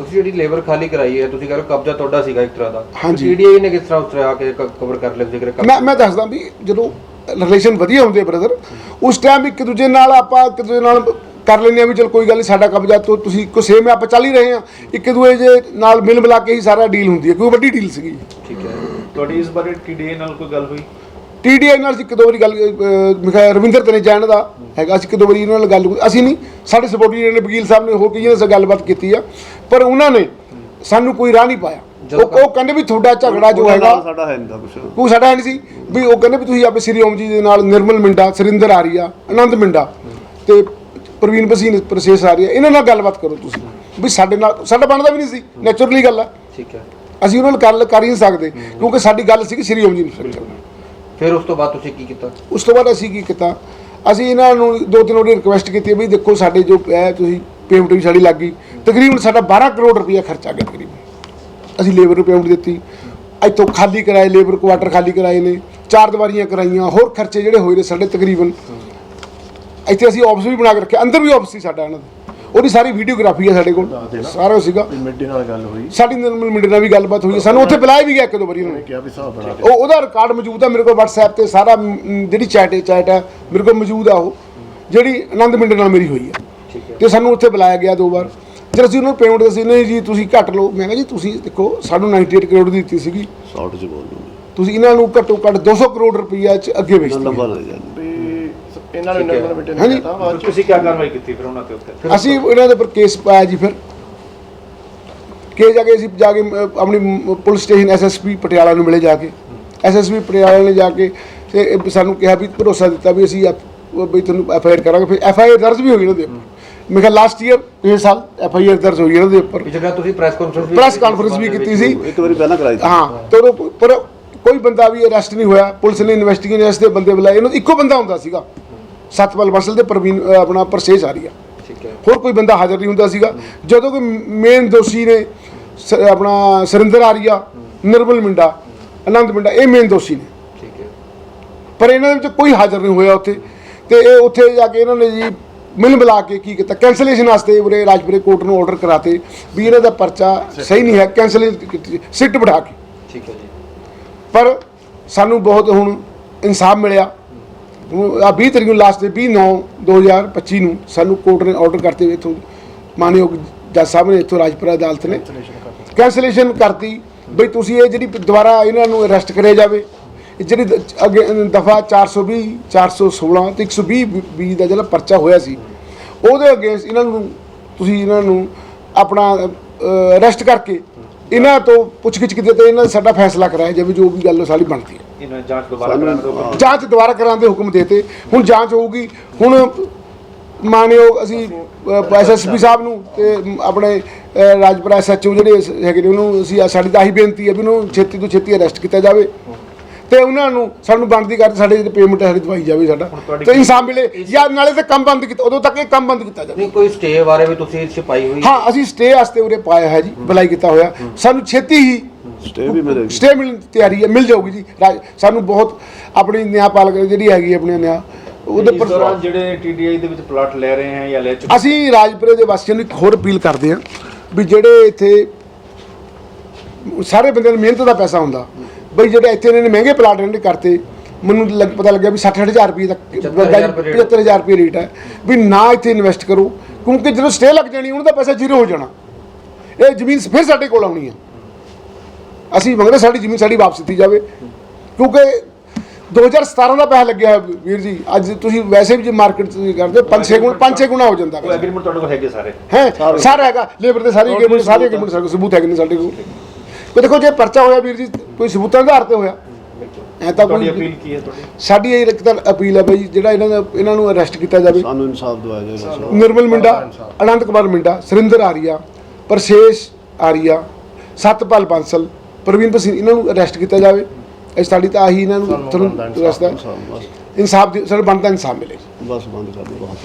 ਤੁਸੀਂ ਜਿਹੜੀ ਲੇਬਰ ਖਾਲੀ ਕਰਾਈ ਹੈ ਤੁਸੀਂ ਕਹਿੰਦੇ ਕਬਜ਼ਾ ਤੁਹਾਡਾ ਸੀਗਾ ਇੱਕ ਤਰ੍ਹਾਂ ਦਾ। ਹਾਂਜੀ। ਟੀਡੀਆਈ ਨੇ ਕਿਸ ਤਰ੍ਹਾਂ ਉਸ ਤਰ੍ਹਾਂ ਆ ਕੇ ਕਵਰ ਕਰ ਲਿਆ ਜ਼ਿਕਰ ਕਰ ਮੈਂ ਮੈਂ ਦੱਸਦਾ ਵੀ ਜਦੋਂ ਰਿਲੇਸ਼ਨ ਵਧੀਆ ਹੁੰਦੇ ਬ੍ਰਦਰ ਉਸ ਟਾਈਮ ਇੱਕ ਦੂਜੇ ਨਾਲ ਆਪਾਂ ਇੱਕ ਦੂਜੇ ਨਾਲ ਕਰ ਲੈਂਦੇ ਆ ਵੀ ਚਲ ਕੋਈ ਗੱਲ ਨਹੀਂ ਸਾਡਾ ਕਬਜ਼ਾ ਤੋਂ ਤੁਸੀਂ ਕੋ ਸੇਮ ਆਪਾਂ ਚੱਲ ਹੀ ਰਹੇ ਆ ਇੱਕ ਦੂਜੇ ਦੇ ਨਾਲ ਮਿਲ ਮਿਲਾ ਕੇ ਹੀ ਸਾਰਾ ਡੀਲ ਹੁੰਦੀ ਹੈ ਕੋਈ ਵੱਡੀ ਡੀਲ ਸੀਗੀ। ਠੀਕ ਹੈ। ਤੁਹਾਡੀ ਇਸ ਬਾਰੇ ਟੀਡੀਏ ਨਾਲ ਕੋਈ ਗੱਲ ਹੋਈ? ਟੀਡੀਆਈ ਨਾਲ ਅਸੀਂ ਇੱਕ ਦੋ ਵਾਰੀ ਗੱਲ ਅਹ, ਮੈਂ ਕਿਹਾ ਰਵਿੰਦਰ ਤਨੇ ਜਾਣ ਦਾ ਹੈਗਾ ਅਸੀਂ ਇੱਕ ਦੋ ਵਾਰੀ ਇਹਨਾਂ ਨਾਲ ਗੱਲ ਅਸੀਂ ਨਹੀਂ ਸਾਡੇ ਸਪੋਰਟਰ ਨੇ ਵਕੀਲ ਸਾਹਿਬ ਨੇ ਹੋਰ ਕਈਆਂ ਨਾਲ ਗੱਲਬਾਤ ਕੀਤੀ ਆ ਪਰ ਉਹਨਾਂ ਨੇ ਸਾਨੂੰ ਕੋਈ ਰਾਹ ਨਹੀਂ ਪਾਇਆ। ਉਹ ਉਹ ਕਹਿੰਦੇ ਵੀ ਤੁਹਾਡਾ ਝਗੜਾ ਜੋ ਉਹਨਾਂ ਹੈਗਾ ਸਾਡਾ ਹੈ ਨਹੀਂ ਦਾ ਕੁਛ। ਕੋਈ ਸਾਡਾ ਹੈ ਨਹੀਂ ਸੀ ਵੀ ਉਹ ਕਹਿੰਦੇ ਵੀ ਤੁਸੀਂ ਆਪੇ ਸ੍ਰੀ ਓਮ ਜੀ ਦੇ ਨਾਲ ਨਿਰਮਲ ਮਿੰਡਾ ਸਰਿੰਦਰ ਆਰੀਆ ਆਨੰਦ ਮਿੰਡਾ ਤੇ ਪ੍ਰਵੀਨ ਬਸੀਨ ਪ੍ਰਸੇਸ ਆਰੀਆ ਇਹਨਾਂ ਨਾਲ ਗੱਲਬਾਤ ਕਰੋ ਤੁਸੀਂ। ਵੀ ਸਾਡੇ ਨਾਲ ਸਾਡਾ ਬਣਦਾ ਵੀ ਨਹੀਂ ਸੀ ਨੇਚਰਲੀ ਗੱਲ ਆ। ਠੀਕ ਹੈ। ਅਸੀਂ ਉਹਨਾਂ ਨਾਲ ਗੱਲ ਕਰ ਹੀ ਨਹੀਂ ਸਕਦੇ ਕਿਉਂਕਿ ਸਾਡੀ ਗੱਲ ਸੀ ਸ੍ਰੀ ਓਮ ਜੀ ਨੂੰ ਫਿਰ ਉਸ ਤੋਂ ਬਾਅਦ ਤੁਸੀਂ ਕੀ ਕੀਤਾ? ਉਸ ਤੋਂ ਬਾਅਦ ਅਸੀਂ ਕੀ ਕੀਤਾ? ਅਸੀਂ ਇਹਨਾਂ ਨੂੰ ਦੋ ਤਿੰਨ ਵਾਰੀ ਰਿਕੁਐਸਟ ਕੀਤੀ ਵੀ ਦੇਖੋ ਸਾਡੇ ਜੋ ਹੈ ਤੁਸੀਂ ਪੇਮੈਂਟ ਵੀ ਸਾਡੀ ਲੱਗ ਗਈ। ਤਕਰੀਬਨ ਸਾਡਾ 12 ਕਰੋੜ ਰੁਪਇਆ ਖਰਚਾ ਗਿਆ ਤਕਰੀਬਨ। ਅਸੀਂ ਲੇਬਰ ਨੂੰ ਪੇਮੈਂਟ ਦਿੱਤੀ। ਇੱਥੋਂ ਖਾਲੀ ਕਰਾਏ ਲੇਬਰ ਕੁਆਟਰ ਖਾਲੀ ਕਰਾਏ ਨੇ। ਚਾਰ ਦੀਵਾਰੀਆਂ ਕਰਾਈਆਂ, ਹੋਰ ਖਰਚੇ ਜਿਹੜੇ ਹੋਏ ਨੇ ਸਾਡੇ ਤਕਰੀਬਨ। ਇੱਥੇ ਅਸੀਂ ਆਫਿਸ ਵੀ ਬਣਾ ਕੇ ਰੱਖਿਆ ਅੰਦਰ ਵੀ ਆਫਿਸ ਸੀ ਸਾਡਾ ਇਹਨਾਂ ਦਾ। ਉਹਦੀ ਸਾਰੀ ਵੀਡੀਓਗ੍ਰਾਫੀ ਹੈ ਸਾਡੇ ਕੋਲ। ਸਾਰਾ ਸੀਗਾ। ਮਿੱਡੀ ਨਾਲ ਗੱਲ ਹੋਈ। ਸਾਡੀ ਨਿਰਮਲ ਮਿੰਡੇ ਨਾਲ ਵੀ ਗੱਲਬਾਤ ਹੋਈ। ਸਾਨੂੰ ਉੱਥੇ ਬੁਲਾਇਆ ਵੀ ਗਿਆ ਇੱਕ ਦੋ ਵਾਰੀ ਉਹਨਾਂ। ਕਿਹਾ ਵੀ ਹਿਸਾਬ ਬਣਾ ਉਹ ਉਹਦਾ ਰਿਕਾਰਡ ਮੌਜੂਦ ਹੈ ਮੇਰੇ ਕੋਲ WhatsApp ਤੇ। ਸਾਰਾ ਜਿਹੜੀ ਚੈਟ ਹੈ ਚੈਟ ਹੈ ਮੇਰੇ ਕੋਲ ਮੌਜੂਦ ਆ ਉਹ। ਜਿਹੜੀ ਆਨੰਦ ਮਿੰਡੇ ਨਾਲ ਮੇਰੀ ਹੋਈ ਹੈ। ਤੇ ਸਾਨੂੰ ਉੱਥੇ ਬੁਲਾਇਆ ਗਿਆ ਦੋ ਵਾਰ। ਜਦ ਅਸੀਂ ਉਹਨਾਂ ਨੂੰ ਪੇਮੈਂਟ ਦੱਸੀ ਨਹੀਂ ਜੀ ਤੁਸੀਂ ਘੱਟ ਲਓ। ਮੈਂ ਕਿਹਾ ਜੀ ਤੁਸੀਂ ਦੇਖੋ ਸਾਨੂੰ 98 ਕਰੋੜ ਦੀ ਦਿੱਤੀ ਸੀਗੀ। ਸ਼ਾਰਟ ਚ ਬੋਲ ਤੁਸੀਂ ਇਹਨਾਂ ਨੂੰ ਘੱਟੋ ਘੱਟ 200 ਕਰੋੜ ਰੁਪਈਆ ਚ ਅੱਗੇ ਵੇਚਦੇ ਇਹਨਾਂ ਨੂੰ ਨੰਬਰ ਮਿੱਟੀ ਹਾਂਜੀ। ਨੇ ਕਹਤਾ ਬਾਅਦ ਚ ਤੁਸੀਂ ਕੀ ਕਾਰਵਾਈ ਕੀਤੀ ਫਿਰ ਉਹਨਾਂ ਤੇ ਉੱਤੇ? ਅਸੀਂ ਇਹਨਾਂ ਦੇ ਉੱਪਰ ਕੇਸ ਪਾਇਆ ਜੀ ਫਿਰ। ਕੇ ਜਾ ਕੇ ਅਸੀਂ ਜਾ ਕੇ ਅ, ਆਪਣੀ ਮ, ਪੁਲਿਸ ਸਟੇਸ਼ਨ ਐਸਐਸਪੀ ਪਟਿਆਲਾ ਨੂੰ ਮਿਲੇ ਜਾ ਕੇ। ਐਸਐਸਪੀ ਪਟਿਆਲਾ ਨੇ ਜਾ ਕੇ ਤੇ ਇਹ ਸਾਨੂੰ ਕਿਹਾ ਵੀ ਭਰੋਸਾ ਦਿੱਤਾ ਵੀ ਅਸੀਂ ਐਫ- ਉਹ ਵੀ ਤੁਹਾਨੂੰ ਐਫ ਆਈ ਆਰ ਕਰਾਂਗੇ। ਫਿਰ ਐਫ ਆਈ ਆਰ ਦਰਜ ਵੀ ਹੋਈ ਇਹਨਾਂ ਦੇ ਉੱਪਰ। ਮੈਂ ਕਿਹਾ ਲਾਸਟ ਈਅਰ ਪਿਛਲੇ ਸਾਲ ਐਫ ਆਈ ਆਰ ਦਰਜ ਹੋਈ ਇਹਨਾਂ ਦੇ ਉੱਪਰ। ਪਿਛਲੇ ਤੁਸੀਂ ਪ੍ਰੈਸ ਕਾਨਫਰੰਸ ਵੀ ਪ੍ਰੈਸ ਕਾਨਫਰੰਸ ਵੀ ਕੀਤੀ ਸੀ। ਇੱਕ ਵਾਰੀ ਪਹਿਲਾਂ ਕਰਾਈ ਸੀ। ਹਾਂ ਤੇ ਉਦੋਂ ਪਰ ਕੋਈ ਬੰਦਾ ਵੀ ਅਰੈਸਟ ਨਹੀਂ ਹੋਇਆ। ਪੁਲਿਸ ਨੇ ਇਨਵੈਸਟੀਗੇਸ਼ਨ ਦੇ ਬੰਦੇ ਬੁਲਾਏ। ਇਹਨਾਂ ਦਾ ਇੱਕੋ ਬੰਦਾ ਹੁੰਦਾ ਸੀਗਾ। ਸਤਪਾਲ ਬਸਲ ਤੇ ਪ੍ਰਵੀਨ ਅ, ਆਪਣਾ ਪਰਸੇਜ ਆ ਰਹੀ ਆ। ਠੀਕ ਹੈ। ਹੋਰ ਕੋਈ ਬੰਦਾ ਹਾਜ਼ਰ ਨਹੀਂ ਹੁੰਦਾ ਸੀਗਾ। ਜਦੋਂ ਕਿ ਮੇਨ ਦੋਸ਼ੀ ਨੇ ਸ- ਆਪਣਾ ਸਰਿੰਦਰ ਆਰੀਆ ਨਿਰਮਲ ਮਿੰਡਾ ਆਨੰਦ ਮਿੰਡਾ ਇਹ ਮੇਨ ਦੋਸ਼ੀ ਨੇ। ਠੀਕ ਹੈ। ਪਰ ਇਹਨਾਂ ਦੇ ਵਿੱਚ ਕੋਈ ਹਾਜ਼ਰ ਨਹੀਂ ਹੋਇਆ ਉੱਥੇ। ਤੇ ਇਹ ਉੱਥੇ ਜਾ ਕੇ ਇਹਨਾਂ ਨੇ ਜੀ ਮਿਲ ਮਿਲਾ ਕੇ ਕੀ ਕੀਤਾ? ਕੈਂਸਲੇਸ਼ਨ ਵਾਸਤੇ ਉਰੇ ਰਾਜਪੁਰੇ ਕੋਰਟ ਨੂੰ ਆਰਡਰ ਕਰਾਤੇ ਵੀ ਇਹਨਾਂ ਦਾ ਪਰਚਾ ਸਹੀ ਨਹੀਂ ਹੈ। ਕੈਂਸਲ ਸਿੱਟ ਬਿਠਾ ਕੇ। ਠੀਕ ਹੈ ਜੀ। ਪਰ ਸਾਨੂੰ ਬਹੁਤ ਹੁਣ ਇਨਸਾਫ ਮਿਲਿਆ। ਆ 20 ਤਰੀਕ ਨੂੰ ਲਾਸਟ ਦੇ 20 9 2025 ਨੂੰ ਸਾਨੂੰ ਕੋਰਟ ਨੇ ਆਰਡਰ ਕਰਤੇ ਵੀ ਇੱਥੋਂ ਮਾਨਯੋਗ ਜੱਜ ਸਾਹਿਬ ਨੇ ਇੱਥੋਂ ਰਾਜਪੁਰਾ ਅਦਾਲਤ ਨੇ ਕੈਂਸਲੇਸ਼ਨ ਕਰਤੀ। ਬਈ ਤੁਸੀਂ ਇਹ ਜਿਹੜੀ ਦੁਬਾਰਾ ਇਹਨਾਂ ਨੂੰ ਅਰੈਸਟ ਕਰਿਆ ਜਾਵੇ ਇਹ ਜਿਹੜੀ ਅੱਗੇ ਦਫਾ 420 416 ਤੇ 120 ਵੀਹ ਦਾ ਜਿਹੜਾ ਪਰਚਾ ਹੋਇਆ ਸੀ ਉਹਦੇ ਅਗੇਂਸਟ ਇਹਨਾਂ ਨੂੰ ਤੁਸੀਂ ਇਹਨਾਂ ਨੂੰ ਆਪਣਾ ਅਰੈਸਟ ਕਰਕੇ ਇਹਨਾਂ ਤੋਂ ਪੁੱਛਗਿੱਛ ਕੀਤੀ ਤੇ ਇਹਨਾਂ ਦਾ ਸਾਡਾ ਫੈਸਲਾ ਕਰਾਇਆ ਜਾਵੇ ਜੋ ਵੀ ਗੱਲ ਸਾਰੀ ਬਣਦੀ ਹੈ। ਜਾਂਚ ਦੁਬਾਰਾ ਕਰਾਉਣ ਦੇ ਹੁਕਮ ਦੇਤੇ। ਹੁਣ ਜਾਂਚ ਹੋਊਗੀ। ਹੁਣ ਮਾਨਯੋਗ ਅਸੀਂ ਐਸਐਸਪੀ ਸਾਹਿਬ ਨੂੰ ਤੇ ਆਪਣੇ ਰਾਜਪੁਰਾ ਐਸਐਚਓ ਜਿਹੜੇ ਹੈਗੇ ਨੇ ਉਹਨੂੰ ਅਸੀਂ ਸਾਡੀ ਤਾਂ ਬੇਨਤੀ ਹੈ ਵੀ ਉਹਨੂੰ ਛੇਤੀ ਤੋਂ ਛੇਤੀ ਅਰੈਸਟ ਕੀਤਾ ਜਾਵੇ। ਤੇ ਉਹਨਾਂ ਨੂੰ ਸਾਨੂੰ ਬਣਦੀ ਕਰ ਸਾਡੇ ਜਿਹੜੇ ਪੇਮੈਂਟ ਸਾਡੀ ਦਵਾਈ ਜਾਵੇ ਸਾਡਾ। ਤੇ ਇਨਸਾਨ ਮਿਲੇ। ਜਾਂ ਨਾਲੇ ਤੇ ਕੰਮ ਬੰਦ ਕੀਤਾ ਉਦੋਂ ਤੱਕ ਇਹ ਕੰਮ ਬੰਦ ਕੀਤਾ ਜਾਵੇ। ਨਹੀਂ ਕੋਈ ਸਟੇ ਬਾਰੇ ਵੀ ਤੁਸੀਂ ਛਿਪਾਈ ਹੋਈ? ਹਾਂ ਅਸੀਂ ਸਟੇ ਵਾਸਤੇ ਉਰੇ ਪਾਇਆ ਹੈ ਜੀ ਬਲਾਈ ਕੀਤਾ ਹੋਇਆ। ਸਾਨੂੰ ਛੇਤੀ ਹੀ ਸਟੇ ਵੀ ਮਿਲੇਗੀ। ਸਟੇ ਮਿਲਣ ਦੀ ਤਿਆਰੀ ਹੈ ਮਿਲ ਜਾਊਗੀ ਜੀ। ਰਾਜ- ਸਾਨੂੰ ਬਹੁਤ ਆਪਣੀ ਨਿਆਂਪਾਲਕ ਜਿਹੜੀ ਹੈਗੀ ਆਪਣੀ ਨਿਆਂ ਉਹਦੇ ਇਸ ਦੌਰਾਨ ਪਰ ਜਿਹੜੇ ਟੀਡੀਆਈ ਦੇ ਵਿੱਚ ਪਲਾਟ ਲੈ ਰਹੇ ਹੈ ਜਾਂ ਲੈ ਚੁੱਕੇ ਅਸੀਂ ਰਾਜਪੁਰੇ ਦੇ ਵਾਸੀਆਂ ਨੂੰ ਇੱਕ ਹੋਰ ਅਪੀਲ ਕਰਦੇ ਹਾਂ ਵੀ ਜਿਹੜੇ ਇੱਥੇ ਸਾਰੇ ਬੰਦਿਆਂ ਨੂੰ ਮਿਹਨਤ ਦਾ ਪੈਸਾ ਹੁੰਦਾ ਬਈ ਜਿਹੜੇ ਇੱਥੇ ਇਹਨਾਂ ਨੇ ਮਹਿੰਗੇ ਪਲਾਟ ਇਹਨਾਂ ਨੇ ਕਰਤੇ ਮੈਨੂੰ ਲੱਗ ਪਤਾ ਲੱਗਿਆ ਵੀ 60000 ਰੁਪਏ ਤੱਕ 75,000 ਰੁਪਏ rate 75000 ਰੁਪਏ ਰੇਟ ਹੈ ਵੀ ਨਾ ਇੱਥੇ ਇਨਵੈਸਟ ਕਰੋ ਕਿਉਂਕਿ ਜਦੋਂ ਸਟੇ ਲੱਗ ਜਾਣੀ ਉਹਨਾਂ ਦਾ ਪੈਸਾ ਜ਼ੀਰੋ ਹੋ ਜਾਣਾ। ਇਹ ਜ਼ਮੀਨ ਫਿਰ ਸਾਡੇ ਕੋਲ ਆਉਣੀ ਹੈ। ਅਸੀਂ ਮੰਗਦੇ ਸਾਡੀ ਜ਼ਮੀਨ ਸਾਡੀ ਵਾਪਸ ਦਿੱਤੀ ਜਾਵੇ। ਕਿਉਂਕਿ 2017 ਦਾ ਪੈਸਾ ਲੱਗਿਆ ਹੋਇਆ ਵੀਰ ਜੀ। ਅੱਜ ਤੁਸੀਂ ਵੈਸੇ ਵੀ ਜੇ ਮਾਰਕੀਟ ਚ ਕਰਦੇ 5-6 ਗੁਣਾ 5-6 ਗੁਣਾ ਹੋ ਜਾਂਦਾ ਉਹ ਐਗਰੀਮੈਂਟ ਤੁਹਾਡੇ ਕੋਲ ਹੈਗੇ ਸਾਰੇ। ਹੈ? ਸਾਰਾ। ਹੈਗਾ। ਲੇਬਰ ਦੇ ਸਾਰੀ ਅਗਰੀਮੈਂਟ ਸਾਰੇ ਅਗਰੀਮੈਂਟ ਸਾਡੇ ਕੋਲ ਸਬੂਤ ਹੈਗੇ ਨੇ ਸਾਡੇ ਕੋਲ। ਕੋਈ ਦੇਖੋ ਜੇ ਪਰਚਾ ਹੋਇਆ ਵੀਰ ਜੀ ਕੋਈ ਸਬੂਤਾਂ ਦੇ ਆਧਾਰ ਤੇ ਹੋਇਆ। ਐ ਤਾਂ ਤੁਹਾਡੀ ਕੋਈ ਅਪੀਲ ਕੀ ਹੈ ਤੁਹਾਡੀ? ਸਾਡੀ ਇਹ ਇੱਕ ਤਾਂ ਅਪੀਲ ਹੈ ਬਈ ਜਿਹੜਾ ਇਹਨਾਂ ਦਾ ਇਹਨਾਂ ਨੂੰ ਅਰੈਸਟ ਕੀਤਾ ਜਾਵੇ। ਸਾਨੂੰ ਇਨਸਾਫ ਦਵਾਇਆ ਬਸ ਨਿਰਮਲ ਮਿੰਡਾ ਅਨੰਤ ਕੁਮਾਰ ਮਿੰਡਾ ਸੁਰਿੰਦਰ ਆਰੀਆ ਪਰਸ਼ੇਸ਼ ਆਰੀਆ ਸਤਪਾਲ ਬਾਂਸਲ ਪ੍ਰਵੀਨ ਸਿੰਘ ਇਹਨਾਂ ਨੂੰ ਅਰੈਸਟ ਕੀਤਾ ਜਾਵੇ। ਇਹ ਸਾਡੀ ਤਾਂ ਆਹੀ ਇਹਨਾਂ ਨੂੰ ਤੁਹਾਨੂੰ ਰਸਤਾ ਇਨਸਾਫ ਸਾਨੂੰ ਬਣਦਾ ਇਨਸਾਫ ਮਿਲੇ। ਬਸ ਬੰਦ ਕਰ ਦਿਓ। ਬਹੁਤ